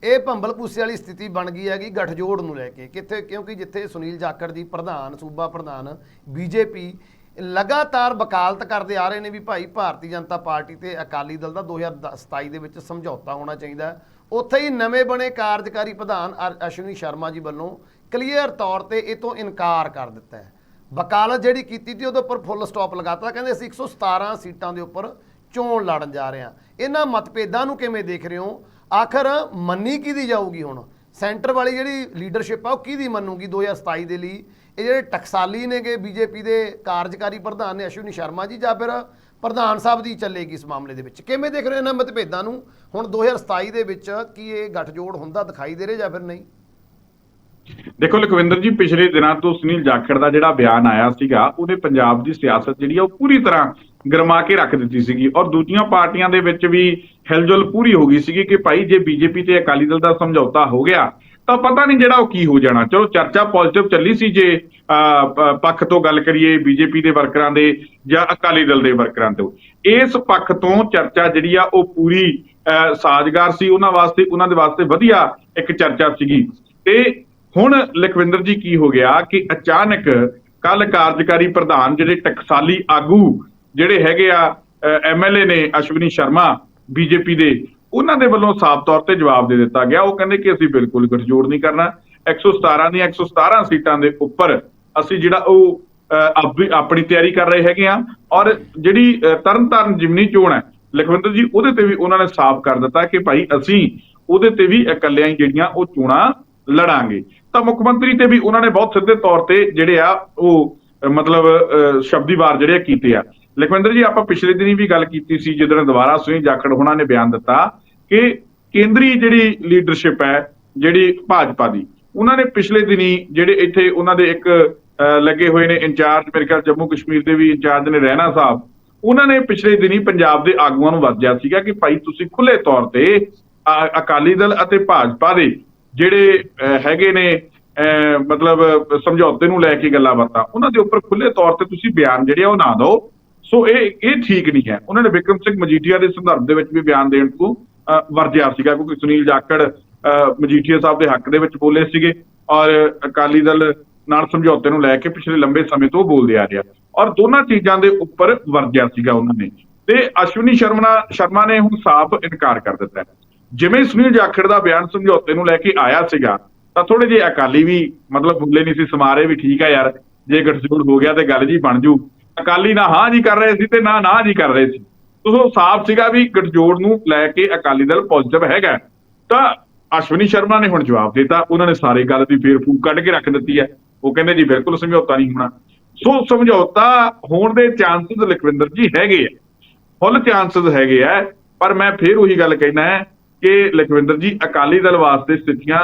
ਇਹ ਭੰਬਲ ਭੂਸੇ ਵਾਲੀ ਸਥਿਤੀ ਬਣ ਗਈ ਹੈਗੀ ਗੱਠਜੋੜ ਨੂੰ ਲੈ ਕੇ। ਕਿੱਥੇ? ਕਿਉਂਕਿ ਜਿੱਥੇ ਸੁਨੀਲ ਜਾਖੜ ਜੀ ਪ੍ਰਧਾਨ, ਸੂਬਾ ਪ੍ਰਧਾਨ ਬੀਜੇਪੀ ਲਗਾਤਾਰ ਵਕਾਲਤ ਕਰਦੇ ਆ ਰਹੇ ਨੇ ਵੀ ਭਾਈ ਭਾਰਤੀ ਜਨਤਾ ਪਾਰਟੀ ਤੇ ਅਕਾਲੀ ਦਲ ਦਾ 2027 ਦੇ ਵਿੱਚ ਸਮਝੌਤਾ ਹੋਣਾ ਚਾਹੀਦਾ ਉੱਥੇ ਹੀ ਨਵੇਂ ਬਣੇ ਕਾਰਜਕਾਰੀ ਪ੍ਰਧਾਨ ਅ- ਅਸ਼ਵਨੀ ਸ਼ਰਮਾ ਜੀ ਵੱਲੋਂ ਕਲੀਅਰ ਤੌਰ ਤੇ ਇਹ ਤੋਂ ਇਨਕਾਰ ਕਰ ਦਿੱਤਾ ਹੈ। ਵਕਾਲਤ ਜਿਹੜੀ ਕੀਤੀ ਸੀ ਉਹਦੇ ਉੱਪਰ ਫੁੱਲ ਸਟਾਪ ਲਗਾਤਾ। ਕਹਿੰਦੇ ਅਸੀਂ 117 ਸੀਟਾਂ ਦੇ ਉੱਪਰ ਚੋਣ ਲੜਨ ਜਾ ਰਹੇ ਹਾਂ। ਇਹਨਾਂ ਮਤਭੇਦਾਂ ਨੂੰ ਕਿਵੇਂ ਦੇਖ ਰਹੇ ਹੋ? ਆਖਰ ਮੰਨੀ ਕਿਹਦੀ ਜਾਊਗੀ ਹੁਣ? ਸੈਂਟਰ ਵਾਲੀ ਜਿਹੜੀ ਲੀਡਰਸ਼ਿਪ ਆ, ਉਹ ਕਿਹਦੀ ਮੰਨੂਗੀ 2027 ਦੇ ਲਈ? ਇਹ ਜਿਹੜੇ ਟਕਸਾਲੀ ਨੇਗੇ ਬੀਜੇਪੀ ਦੇ ਕਾਰਜਕਾਰੀ ਪ੍ਰਧਾਨ ਨੇ ਅਸ਼ਵਨੀ ਸ਼ਰਮਾ ਜੀ ਜਾਂ ਫਿਰ ਪ੍ਰਧਾਨ ਸਾਹਿਬ ਦੀ ਚੱਲੇਗੀ ਇਸ ਮਾਮਲੇ ਦੇ ਵਿੱਚ। ਕਿਵੇਂ ਦੇਖ ਰਹੇ ਹੋ ਇਹਨਾਂ ਮਤਭੇਦਾਂ ਨੂੰ? ਹੁਣ 2027 ਦੇ ਵਿੱਚ ਕੀ ਇਹ ਗੱਠਜੋੜ ਹੁੰਦਾ, ਦਿਖਾਈ ਦੇ ਰਿਹਾ ਜਾਂ ਫਿਰ ਨਹੀਂ? ਦੇਖੋ ਲਖਵਿੰਦਰ ਜੀ, ਪਿਛਲੇ ਦਿਨਾਂ ਤੋਂ ਸੁਨੀਲ ਜਾਖੜ ਦਾ ਜਿਹੜਾ ਬਿਆਨ ਆਇਆ ਸੀਗਾ ਉਹਨੇ ਪੰਜਾਬ ਦੀ ਸਿਆਸਤ ਜਿਹੜੀ ਆ, ਉਹ ਪੂਰੀ ਤਰ੍ਹਾਂ ਗਰਮਾ ਕੇ ਰੱਖ ਦਿੱਤੀ ਸੀਗੀ। ਔਰ ਦੂਜੀਆਂ ਪਾਰਟੀਆਂ ਦੇ ਵਿੱਚ ਵੀ ਹਿਲਜੁਲ ਪੂਰੀ ਹੋ ਗਈ ਸੀਗੀ ਕਿ ਭਾਈ ਜੇ ਬੀਜੇਪੀ ਤੇ ਅਕਾਲੀ ਦਲ ਦਾ ਸਮਝੌਤਾ ਹੋ ਗਿਆ ਤਾਂ ਪਤਾ ਨਹੀਂ ਜਿਹੜਾ ਉਹ ਕੀ ਹੋ ਜਾਣਾ। ਚਲੋ ਚਰਚਾ ਪੋਜ਼ਿਟਿਵ ਚੱਲੀ ਸੀ ਜੇ ਅਹ, ਪੱਖ ਤੋਂ ਗੱਲ ਕਰੀਏ ਬੀਜੇਪੀ ਦੇ ਵਰਕਰਾਂ ਦੇ ਜਾਂ ਅਕਾਲੀ ਦਲ ਦੇ ਵਰਕਰਾਂ ਤੋਂ। ਇਸ ਪੱਖ ਤੋਂ ਚਰਚਾ ਜਿਹੜੀ ਆ ਉਹ ਪੂਰੀ ਅਹ, ਸਾਜ਼ਗਾਰ ਸੀ। ਉਹਨਾਂ ਵਾਸਤੇ ਉਹਨਾਂ ਦੇ ਵਾਸਤੇ ਵਧੀਆ ਇੱਕ ਚਰਚਾ ਸੀਗੀ। ਤੇ ਹੁਣ ਲਖਵਿੰਦਰ ਜੀ ਕੀ ਹੋ ਗਿਆ ਕਿ ਅਚਾਨਕ ਕੱਲ ਕਾਰਜਕਾਰੀ ਪ੍ਰਧਾਨ ਜਿਹੜੇ ਟਕਸਾਲੀ ਆਗੂ ਜਿਹੜੇ ਹੈਗੇ ਆ ਐਮਐਲਏ ਨੇ ਅਸ਼ਵਨੀ ਸ਼ਰਮਾ ਬੀਜੇਪੀ ਦੇ ਉਹਨਾਂ ਦੇ ਵੱਲੋਂ ਸਾਫ਼ ਤੌਰ ਤੇ ਜਵਾਬ ਦੇ ਦਿੱਤਾ ਗਿਆ। ਉਹ ਕਹਿੰਦੇ ਕਿ ਅਸੀਂ ਬਿਲਕੁਲ ਗਠਜੋੜ ਨਹੀਂ ਕਰਨਾ। 117 ਦੀਆਂ 117 ਸੀਟਾਂ ਦੇ ਉੱਪਰ ਅਸੀਂ ਜਿਹੜਾ ਉਹ ਅਹ, ਆਪਣੀ ਆਪਣੀ ਤਿਆਰੀ ਕਰ ਰਹੇ ਹੈਗੇ ਆ। ਔਰ ਜਿਹੜੀ ਅਹ, ਤਰਨਤਾਰਨ ਜਿਮਨੀ ਚੋਣ ਹੈ ਲਖਵਿੰਦਰ ਜੀ ਉਹਦੇ ਤੇ ਵੀ ਉਹਨਾਂ ਨੇ ਸਾਫ਼ ਕਰ ਦਿੱਤਾ ਕਿ ਭਾਈ ਅਸੀਂ ਉਹਦੇ ਤੇ ਵੀ ਇਕੱਲਿਆਂ ਹੀ ਜਿਹੜੀਆਂ ਉਹ ਚੋਣਾਂ ਲੜਾਂਗੇ। ਤਾਂ ਮੁੱਖ ਮੰਤਰੀ ਤੇ ਵੀ ਉਹਨਾਂ ਨੇ ਬਹੁਤ ਸਿੱਧੇ ਤੌਰ ਤੇ ਜਿਹੜੇ ਆ ਉਹ ਮਤਲਬ ਅਹ, ਸ਼ਬਦੀ ਵਾਰ ਜਿਹੜੇ ਆ ਕੀਤੇ ਆ। ਲਖਵਿੰਦਰ ਜੀ ਆਪਾਂ ਪਿਛਲੇ ਦਿਨੀ ਵੀ ਗੱਲ ਕੀਤੀ ਸੀ ਜਦੋਂ ਦੁਬਾਰਾ ਸੁਨੀਲ ਜਾਖੜ ਹੋਣਾ ਨੇ ਬਿਆਨ ਦਿੱਤਾ ਕਿ ਕੇਂਦਰੀ ਜਿਹੜੀ ਲੀਡਰਸ਼ਿਪ ਹੈ ਜਿਹੜੀ ਭਾਜਪਾ ਦੀ ਉਹਨਾਂ ਨੇ ਪਿਛਲੇ ਦਿਨੀ ਜਿਹੜੇ ਇੱਥੇ ਉਹਨਾਂ ਦੇ ਇੱਕ ਅਹ, ਲੱਗੇ ਹੋਏ ਨੇ ਇੰਚਾਰਜ ਮੇਰੇ ਖਿਆਲ ਜੰਮੂ ਕਸ਼ਮੀਰ ਦੇ ਵੀ ਇੰਚਾਰਜ ਨੇ ਰਹਿਣਾ ਸਾਹਿਬ ਉਹਨਾਂ ਨੇ ਪਿਛਲੇ ਦਿਨੀ ਪੰਜਾਬ ਦੇ ਆਗੂਆਂ ਨੂੰ ਵਰਜਿਆ ਸੀਗਾ ਕਿ ਭਾਈ ਤੁਸੀਂ ਖੁੱਲੇ ਤੌਰ ਤੇ ਅ- ਅਕਾਲੀ ਦਲ ਅਤੇ ਭਾਜਪਾ ਦੇ ਜਿਹੜੇ ਅਹ, ਹੈਗੇ ਨੇ ਅਹ, ਮਤਲਬ ਸਮਝੌਤੇ ਨੂੰ ਲੈ ਕੇ ਗੱਲਾਂ ਬਾਤਾਂ ਉਹਨਾਂ ਦੇ ਉੱਪਰ ਖੁੱਲੇ ਤੌਰ ਤੇ ਤੁਸੀਂ ਬਿਆਨ ਜਿਹੜੇ ਆ ਉਹ ਨਾ ਦਿਓ। ਸੋ ਇਹ ਇਹ ਠੀਕ ਨਹੀਂ ਹੈ। ਉਹਨਾਂ ਨੇ ਵਿਕਰਮ ਸਿੰਘ ਮਜੀਠੀਆ ਦੇ ਸੰਦਰਭ ਦੇ ਵਿੱਚ ਵੀ ਬਿਆਨ ਦੇਣ ਤੋਂ ਅਹ, ਵਰਜਿਆ ਸੀਗਾ ਕਿਉਂਕਿ ਸੁਨੀਲ ਜਾਖੜ ਅਹ, ਮਜੀਠੀਆ ਸਾਹਿਬ ਦੇ ਹੱਕ ਦੇ ਵਿੱਚ ਬੋਲੇ ਸੀਗੇ ਔਰ ਅਕਾਲੀ ਦਲ ਨਾਲ ਸਮਝੌਤੇ ਨੂੰ ਲੈ ਕੇ ਪਿਛਲੇ ਲੰਬੇ ਸਮੇਂ ਤੋਂ ਬੋਲਦੇ ਆ ਰਿਹਾ। ਔਰ ਦੋਨਾਂ ਚੀਜ਼ਾਂ ਦੇ ਉੱਪਰ ਵਰਜਿਆ ਸੀਗਾ ਉਹਨਾਂ ਨੇ। ਤੇ ਅਸ਼ਵਨੀ ਸ਼ਰਮਾ ਸ਼ਰਮਾ ਨੇ ਹੁਣ ਸਾਫ਼ ਇਨਕਾਰ ਕਰ ਦਿੱਤਾ ਜਿਵੇਂ ਸੁਨੀਲ ਜਾਖੜ ਦਾ ਬਿਆਨ ਸਮਝੌਤੇ ਨੂੰ ਲੈ ਕੇ ਆਇਆ ਸੀਗਾ ਤਾਂ ਥੋੜੇ ਜਿਹੇ ਅਕਾਲੀ ਵੀ ਮਤਲਬ ਬੁੱਲੇ ਨਹੀਂ ਸੀ ਸਮਾਰੇ ਵੀ ਠੀਕ ਆ ਯਾਰ ਜੇ ਗਠਜੋੜ ਹੋ ਗਿਆ ਤੇ ਗੱਲ ਜੀ ਬਣ ਜੂ। ਅਕਾਲੀ ਨਾ ਹਾਂ ਜੀ ਕਰ ਰਹੇ ਸੀ ਤੇ ਨਾ ਨਾ ਜੀ ਕਰ ਰਹੇ ਸੀ। ਸੋ ਸਾਫ਼ ਸੀਗਾ ਵੀ ਗਠਜੋੜ ਨੂੰ ਲੈ ਕੇ ਅਕਾਲੀ ਦਲ ਪੋਜ਼ਿਟਿਵ ਹੈਗਾ। ਤਾਂ ਅਸ਼ਵਨੀ ਸ਼ਰਮਾ ਨੇ ਹੁਣ ਜਵਾਬ ਦਿੱਤਾ। ਉਹਨਾਂ ਨੇ ਸਾਰੇ ਗੱਲ ਦੀ ਫੇਰ ਫੂਕ ਕੱਢ ਕੇ ਰੱਖ ਦਿੱਤੀ ਹੈ। ਉਹ ਕਹਿੰਦੇ ਜੀ ਬਿਲਕੁਲ ਸਮਝੌਤਾ ਨਹੀਂ ਹੋਣਾ। ਸੋ ਸਮਝੌਤਾ ਹੋਣ ਦੇ ਚਾਂਸਸ ਲਖਵਿੰਦਰ ਜੀ ਹੈਗੇ ਆ। ਫੁੱਲ ਚਾਂਸਸ ਹੈਗੇ ਆ। ਪਰ ਮੈਂ ਫੇਰ ਉਹੀ ਗੱਲ ਕਹਿਣਾ ਹੈ ਕਿ ਲਖਵਿੰਦਰ ਜੀ, ਅਕਾਲੀ ਦਲ ਵਾਸਤੇ ਸਥਿਤੀਆਂ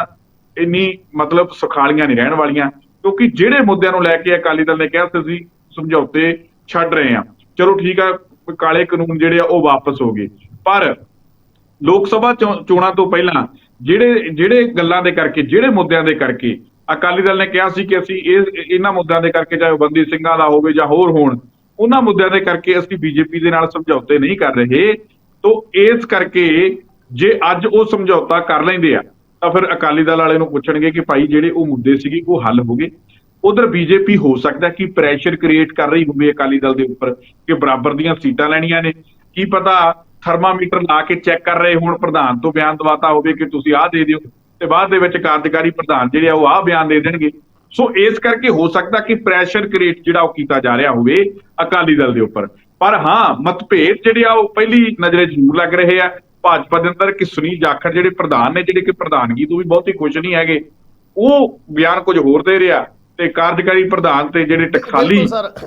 ਇੰਨੀ ਮਤਲਬ ਸੁਖਾਲੀਆਂ ਨਹੀਂ ਰਹਿਣ ਵਾਲੀਆਂ। ਕਿਉਂਕਿ ਜਿਹੜੇ ਮੁੱਦਿਆਂ ਨੂੰ ਲੈ ਕੇ ਅਕਾਲੀ ਦਲ ਨੇ ਕਿਹਾ ਸੀ ਸਮਝੌਤੇ ਛੱਡ ਰਹੇ ਹਾਂ। ਚਲੋ ਠੀਕ ਆ, ਕਾਲੇ ਕਾਨੂੰਨ ਜਿਹੜੇ ਆ ਉਹ ਵਾਪਸ ਹੋ ਗਏ। ਪਰ ਲੋਕ ਸਭਾ ਚੋਣਾਂ ਤੋਂ ਪਹਿਲਾਂ ਜਿਹੜੇ ਜਿਹੜੇ ਗੱਲਾਂ ਦੇ ਕਰਕੇ, ਜਿਹੜੇ ਮੁੱਦਿਆਂ ਦੇ ਕਰਕੇ, ਅਕਾਲੀ ਦਲ ਨੇ ਕਿਹਾ ਸੀ ਕਿ ਅਸੀਂ ਇਹ, ਇਹਨਾਂ ਮੁੱਦਿਆਂ ਦੇ ਕਰਕੇ ਚਾਹੇ ਉਹ ਬੰਦੀ ਸਿੰਘਾਂ ਦਾ ਹੋਵੇ ਜਾਂ ਹੋਰ ਹੋਣ, ਉਹਨਾਂ ਮੁੱਦਿਆਂ ਦੇ ਕਰਕੇ ਅਸੀਂ ਬੀਜੇਪੀ ਦੇ ਨਾਲ ਸਮਝੌਤੇ ਨਹੀਂ ਕਰ ਰਹੇ। ਤੋਂ ਇਸ ਕਰਕੇ ਜੇ ਅੱਜ ਉਹ ਸਮਝੌਤਾ ਕਰ ਲੈਂਦੇ ਆ, ਤਾਂ ਫਿਰ ਅਕਾਲੀ ਦਲ ਵਾਲੇ ਨੂੰ ਪੁੱਛਣਗੇ ਕਿ ਭਾਈ ਜਿਹੜੇ ਉਹ ਮੁੱਦੇ ਸੀਗੇ, ਉਹ ਹੱਲ ਹੋ ਗਏ। ਉਧਰ ਬੀਜੇਪੀ ਹੋ ਸਕਦਾ ਕਿ ਪ੍ਰੈਸ਼ਰ ਕ੍ਰੀਏਟ ਕਰ ਰਹੀ ਹੋਵੇ ਅਕਾਲੀ ਦਲ ਦੇ ਉੱਪਰ ਕਿ ਬਰਾਬਰ ਦੀਆਂ ਸੀਟਾਂ ਲੈਣੀਆਂ ਨੇ। ਕੀ ਪਤਾ ਥਰਮਾਮੀਟਰ ਲਾ ਕੇ ਚੈੱਕ ਕਰ ਰਹੇ ਹੋਣ, ਪ੍ਰਧਾਨ ਤੋਂ ਬਿਆਨ ਦਵਾਤਾ ਹੋਵੇ ਕਿ ਤੁਸੀਂ ਆਹ ਦੇ ਦਿਓ ਤੇ ਬਾਅਦ ਦੇ ਵਿੱਚ ਕਾਰਜਕਾਰੀ ਪ੍ਰਧਾਨ ਜਿਹੜੇ ਆ ਉਹ ਆਹ ਬਿਆਨ ਦੇ ਦੇਣਗੇ। ਸੋ ਇਸ ਕਰਕੇ ਹੋ ਸਕਦਾ ਕਿ ਪ੍ਰੈਸ਼ਰ ਕ੍ਰੀਏਟ ਜਿਹੜਾ ਉਹ ਕੀਤਾ ਜਾ ਰਿਹਾ ਹੋਵੇ ਅਕਾਲੀ ਦਲ ਦੇ ਉੱਪਰ। ਪਰ ਹਾਂ, ਮਤਭੇਦ ਜਿਹੜੇ ਆ ਉਹ ਪਹਿਲੀ ਨਜ਼ਰੇ ਜ਼ਰੂਰ ਲੱਗ ਰਹੇ ਆ। ਭਾਜਪਾ ਦੇ ਅੰਦਰ ਕਿ ਸੁਨੀਲ ਜਾਖੜ ਜਿਹੜੇ ਪ੍ਰਧਾਨ ਨੇ, ਜਿਹੜੇ ਕਿ ਪ੍ਰਧਾਨਗੀ ਤੋਂ ਵੀ ਬਹੁਤ ਹੀ ਖੁਸ਼ ਨਹੀਂ ਹੈਗੇ, ਉਹ ਬਿਆਨ ਕੁਝ ਹੋਰ ਦੇ ਰਿਹਾ। ਤੇ ਕਾਰਜਕਾਰੀ ਪ੍ਰਧਾਨ ਤੇ ਜਿਹੜੇ ਟਕਸਾਲੀ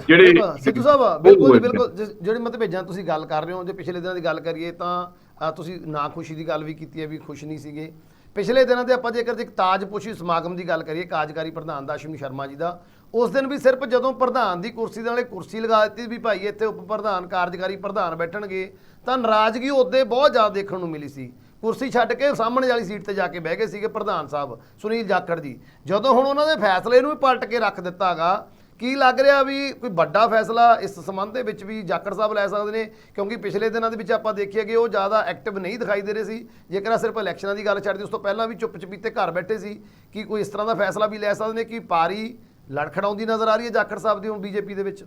ਜਿਹੜੇ। ਸਿੱਧੂ ਸਾਹਿਬ ਬਿਲਕੁਲ ਬਿਲਕੁਲ ਜਿਹੜੇ ਮਤਭੇਜਾਂ ਤੁਸੀਂ ਗੱਲ ਕਰ ਰਹੇ ਹੋ ਜੇ ਪਿਛਲੇ ਦਿਨਾਂ ਦੀ ਗੱਲ ਕਰੀਏ ਤਾਂ ਤੁਸੀਂ ਨਾ ਖੁਸ਼ੀ ਦੀ ਗੱਲ ਵੀ ਕੀਤੀ ਹੈ ਵੀ ਖੁਸ਼ ਨਹੀਂ ਸੀਗੇ। ਪਿਛਲੇ ਦਿਨਾਂ ਦੇ ਆਪਾਂ ਜੇਕਰ ਇੱਕ ਤਾਜਪੋਸ਼ੀ ਸਮਾਗਮ ਦੀ ਗੱਲ ਕਰੀਏ ਕਾਰਜਕਾਰੀ ਪ੍ਰਧਾਨ ਦਾ ਅਸ਼ਵਨੀ ਸ਼ਰਮਾ ਜੀ ਦਾ ਉਸ ਦਿਨ ਵੀ ਸਿਰਫ ਜਦੋਂ ਪ੍ਰਧਾਨ ਦੀ ਕੁਰਸੀ ਦੇ ਨਾਲੇ ਕੁਰਸੀ ਲਗਾ ਦਿੱਤੀ ਵੀ ਭਾਈ ਇੱਥੇ ਉਪ ਪ੍ਰਧਾਨ ਕਾਰਜਕਾਰੀ ਪ੍ਰਧਾਨ ਬੈਠਣਗੇ ਤਾਂ ਨਾਰਾਜ਼ਗੀ ਉਹਦੇ ਬਹੁਤ ਜ਼ਿਆਦਾ ਦੇਖਣ ਨੂੰ ਮਿਲੀ ਸੀ। ਕੁਰਸੀ ਛੱਡ ਕੇ ਸਾਹਮਣੇ ਵਾਲੀ ਸੀਟ ਤੇ ਜਾ ਕੇ ਬਹਿ ਗਏ ਸੀਗੇ ਪ੍ਰਧਾਨ ਸਾਹਿਬ, ਸੁਨੀਲ ਜਾਖੜ ਜੀ। ਜਦੋਂ ਹੁਣ ਉਹਨਾਂ ਦੇ ਫੈਸਲੇ ਨੂੰ ਵੀ ਪਲਟ ਕੇ ਰੱਖ ਦਿੱਤਾਗਾ, ਕੀ ਲੱਗ ਰਿਹਾ ਵੀ ਕੋਈ ਵੱਡਾ ਫੈਸਲਾ ਇਸ ਸੰਬੰਧ ਦੇ ਵਿੱਚ ਵੀ ਜਾਖੜ ਸਾਹਿਬ ਲੈ ਸਕਦੇ ਨੇ? ਕਿਉਂਕਿ ਪਿਛਲੇ ਦਿਨਾਂ ਦੇ ਵਿੱਚ ਆਪਾਂ ਦੇਖਿਆ ਕਿ ਉਹ ਜ਼ਿਆਦਾ ਐਕਟਿਵ ਨਹੀਂ ਦਿਖਾਈ ਦੇ ਰਹੇ ਸੀ। ਜੇਕਰ ਸਿਰਫ ਇਲੈਕਸ਼ਨਾਂ ਦੀ ਗੱਲ ਛੱਡਦੀ, ਉਸ ਤੋਂ ਪਹਿਲਾਂ ਵੀ ਚੁੱਪ ਚਪੀਤੇ ਘਰ ਬੈਠੇ ਸੀ। ਕੀ ਕੋਈ ਇਸ ਤਰ੍ਹਾਂ ਦਾ ਫੈਸਲਾ ਵੀ ਲੈ ਸਕਦੇ ਨੇ? ਕਿ ਪਾਰੀ ਲੜਖੜਾਉਂਦੀ ਨਜ਼ਰ ਆ ਰਹੀ ਹੈ ਜਾਖੜ ਸਾਹਿਬ ਦੀ ਹੁਣ ਬੀਜੇਪੀ ਦੇ ਵਿੱਚ?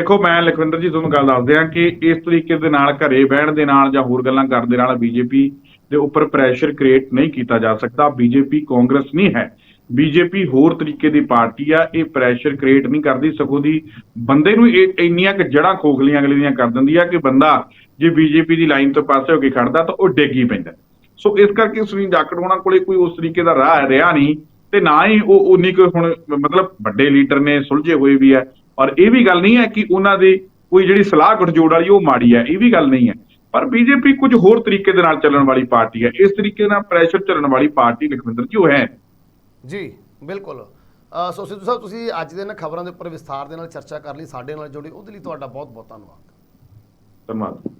ਦੇਖੋ, ਮੈਂ ਲਖਵਿੰਦਰ ਜੀ, ਤੁਹਾਨੂੰ ਗੱਲ ਦੱਸ ਦਿਆਂ ਕਿ ਇਸ ਤਰੀਕੇ ਦੇ ਨਾਲ ਘਰੇ ਬਹਿਣ ਦੇ ਨਾਲ ਜਾਂ ਹੋਰ ਗੱਲਾਂ ਕਰਨ ਦੇ ਨਾਲ ਬੀਜੇਪੀ ਦੇ ਉੱਪਰ ਪ੍ਰੈਸ਼ਰ ਕ੍ਰੀਏਟ ਨਹੀਂ ਕੀਤਾ ਜਾ ਸਕਦਾ। ਬੀਜੇਪੀ ਕਾਂਗਰਸ ਨਹੀਂ ਹੈ। ਬੀਜੇਪੀ ਹੋਰ ਤਰੀਕੇ ਦੀ ਪਾਰਟੀ ਆ, ਇਹ ਪ੍ਰੈਸ਼ਰ ਕ੍ਰੀਏਟ ਨਹੀਂ ਕਰਦੀ, ਸਗੋਂ ਦੀ ਬੰਦੇ ਨੂੰ ਇਹ ਇੰਨੀਆਂ ਕਿ ਜੜਾਂ ਖੋਖਲੀਆਂ ਅਗਲੇ ਦੀਆਂ ਕਰ ਦਿੰਦੀ ਆ ਕਿ ਬੰਦਾ ਜੇ ਬੀਜੇਪੀ ਦੀ ਲਾਈਨ ਤੋਂ ਪਾਸੇ ਹੋ ਕੇ ਖੜਦਾ ਤਾਂ ਉਹ ਡਿੱਗ ਹੀ ਪੈਂਦਾ। ਸੋ ਇਸ ਕਰਕੇ ਸੁਨੀਲ ਜਾਖੜ ਹੋਣਾ ਕੋਲੇ ਕੋਈ ਉਸ ਤਰੀਕੇ ਦਾ ਰਾਹ ਰਿਹਾ ਨਹੀਂ ਤੇ ਨਾ ਹੀ ਉਹ ਉਨੀ ਕੋਈ ਹੁਣ ਮਤਲਬ ਵੱਡੇ ਲੀਡਰ ਨੇ, ਸੁਲਝੇ ਹੋਏ ਵੀ ਹੈ ਔਰ ਇਹ ਵੀ ਗੱਲ ਨਹੀਂ ਹੈ ਕਿ ਉਹਨਾਂ ਦੀ ਕੋਈ ਜਿਹੜੀ ਸਲਾਹ ਗਠਜੋੜ ਵਾਲੀ ਉਹ ਮਾੜੀ ਹੈ ਇਹ ਵੀ ਗੱਲ ਨਹੀਂ ਹੈ। ਪਰ ਬੀਜੇਪੀ ਕੁਝ ਹੋਰ ਤਰੀਕੇ ਦੇ ਨਾਲ ਚੱਲਣ ਵਾਲੀ ਪਾਰਟੀ ਹੈ। ਇਸ ਤਰੀਕੇ ਨਾਲ ਪ੍ਰੈਸ਼ਰ ਚੱਲਣ ਵਾਲੀ ਪਾਰਟੀ ਲਖਵਿੰਦਰ ਜੀ ਉਹ ਹੈ। ਜੀ ਬਿਲਕੁਲ। ਸੋ ਸਿੱਧੂ ਸਾਹਿਬ ਤੁਸੀਂ ਅੱਜ ਦੇ ਇਹਨਾਂ ਖਬਰਾਂ ਦੇ ਉੱਪਰ ਵਿਸਥਾਰ ਦੇ ਨਾਲ ਚਰਚਾ ਕਰ ਲਈ ਸਾਡੇ ਨਾਲ ਜੁੜੇ। ਉਹਦੇ ਲਈ ਤੁਹਾਡਾ ਬਹੁਤ ਬਹੁਤ ਧੰਨਵਾਦ। ਧੰਨਵਾਦ।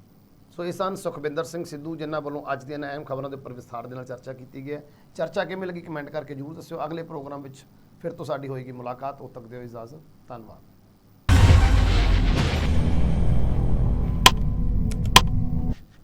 ਸੋ ਇਹ ਸਨ ਸੁਖਵਿੰਦਰ ਸਿੰਘ ਸਿੱਧੂ ਜਿਨ੍ਹਾਂ ਵੱਲੋਂ ਅੱਜ ਦੀਆਂ ਅਹਿਮ ਖਬਰਾਂ ਦੇ ਉੱਪਰ ਵਿਸਥਾਰ ਦੇ ਨਾਲ ਚਰਚਾ ਕੀਤੀ ਗਈ ਹੈ। ਚਰਚਾ ਕਿਵੇਂ ਲੱਗੀ ਕਮੈਂਟ ਕਰਕੇ ਜਰੂਰ ਦੱਸਿਓ। ਅਗਲੇ ਪ੍ਰੋਗਰਾਮ ਵਿੱਚ ਫਿਰ ਤੋਂ ਸਾਡੀ ਹੋਏਗੀ ਮੁਲਾਕਾਤ। ਉਦ ਤੱਕ ਦਿਓ ਇਜਾਜ਼ਤ। ਧੰਨਵਾਦ।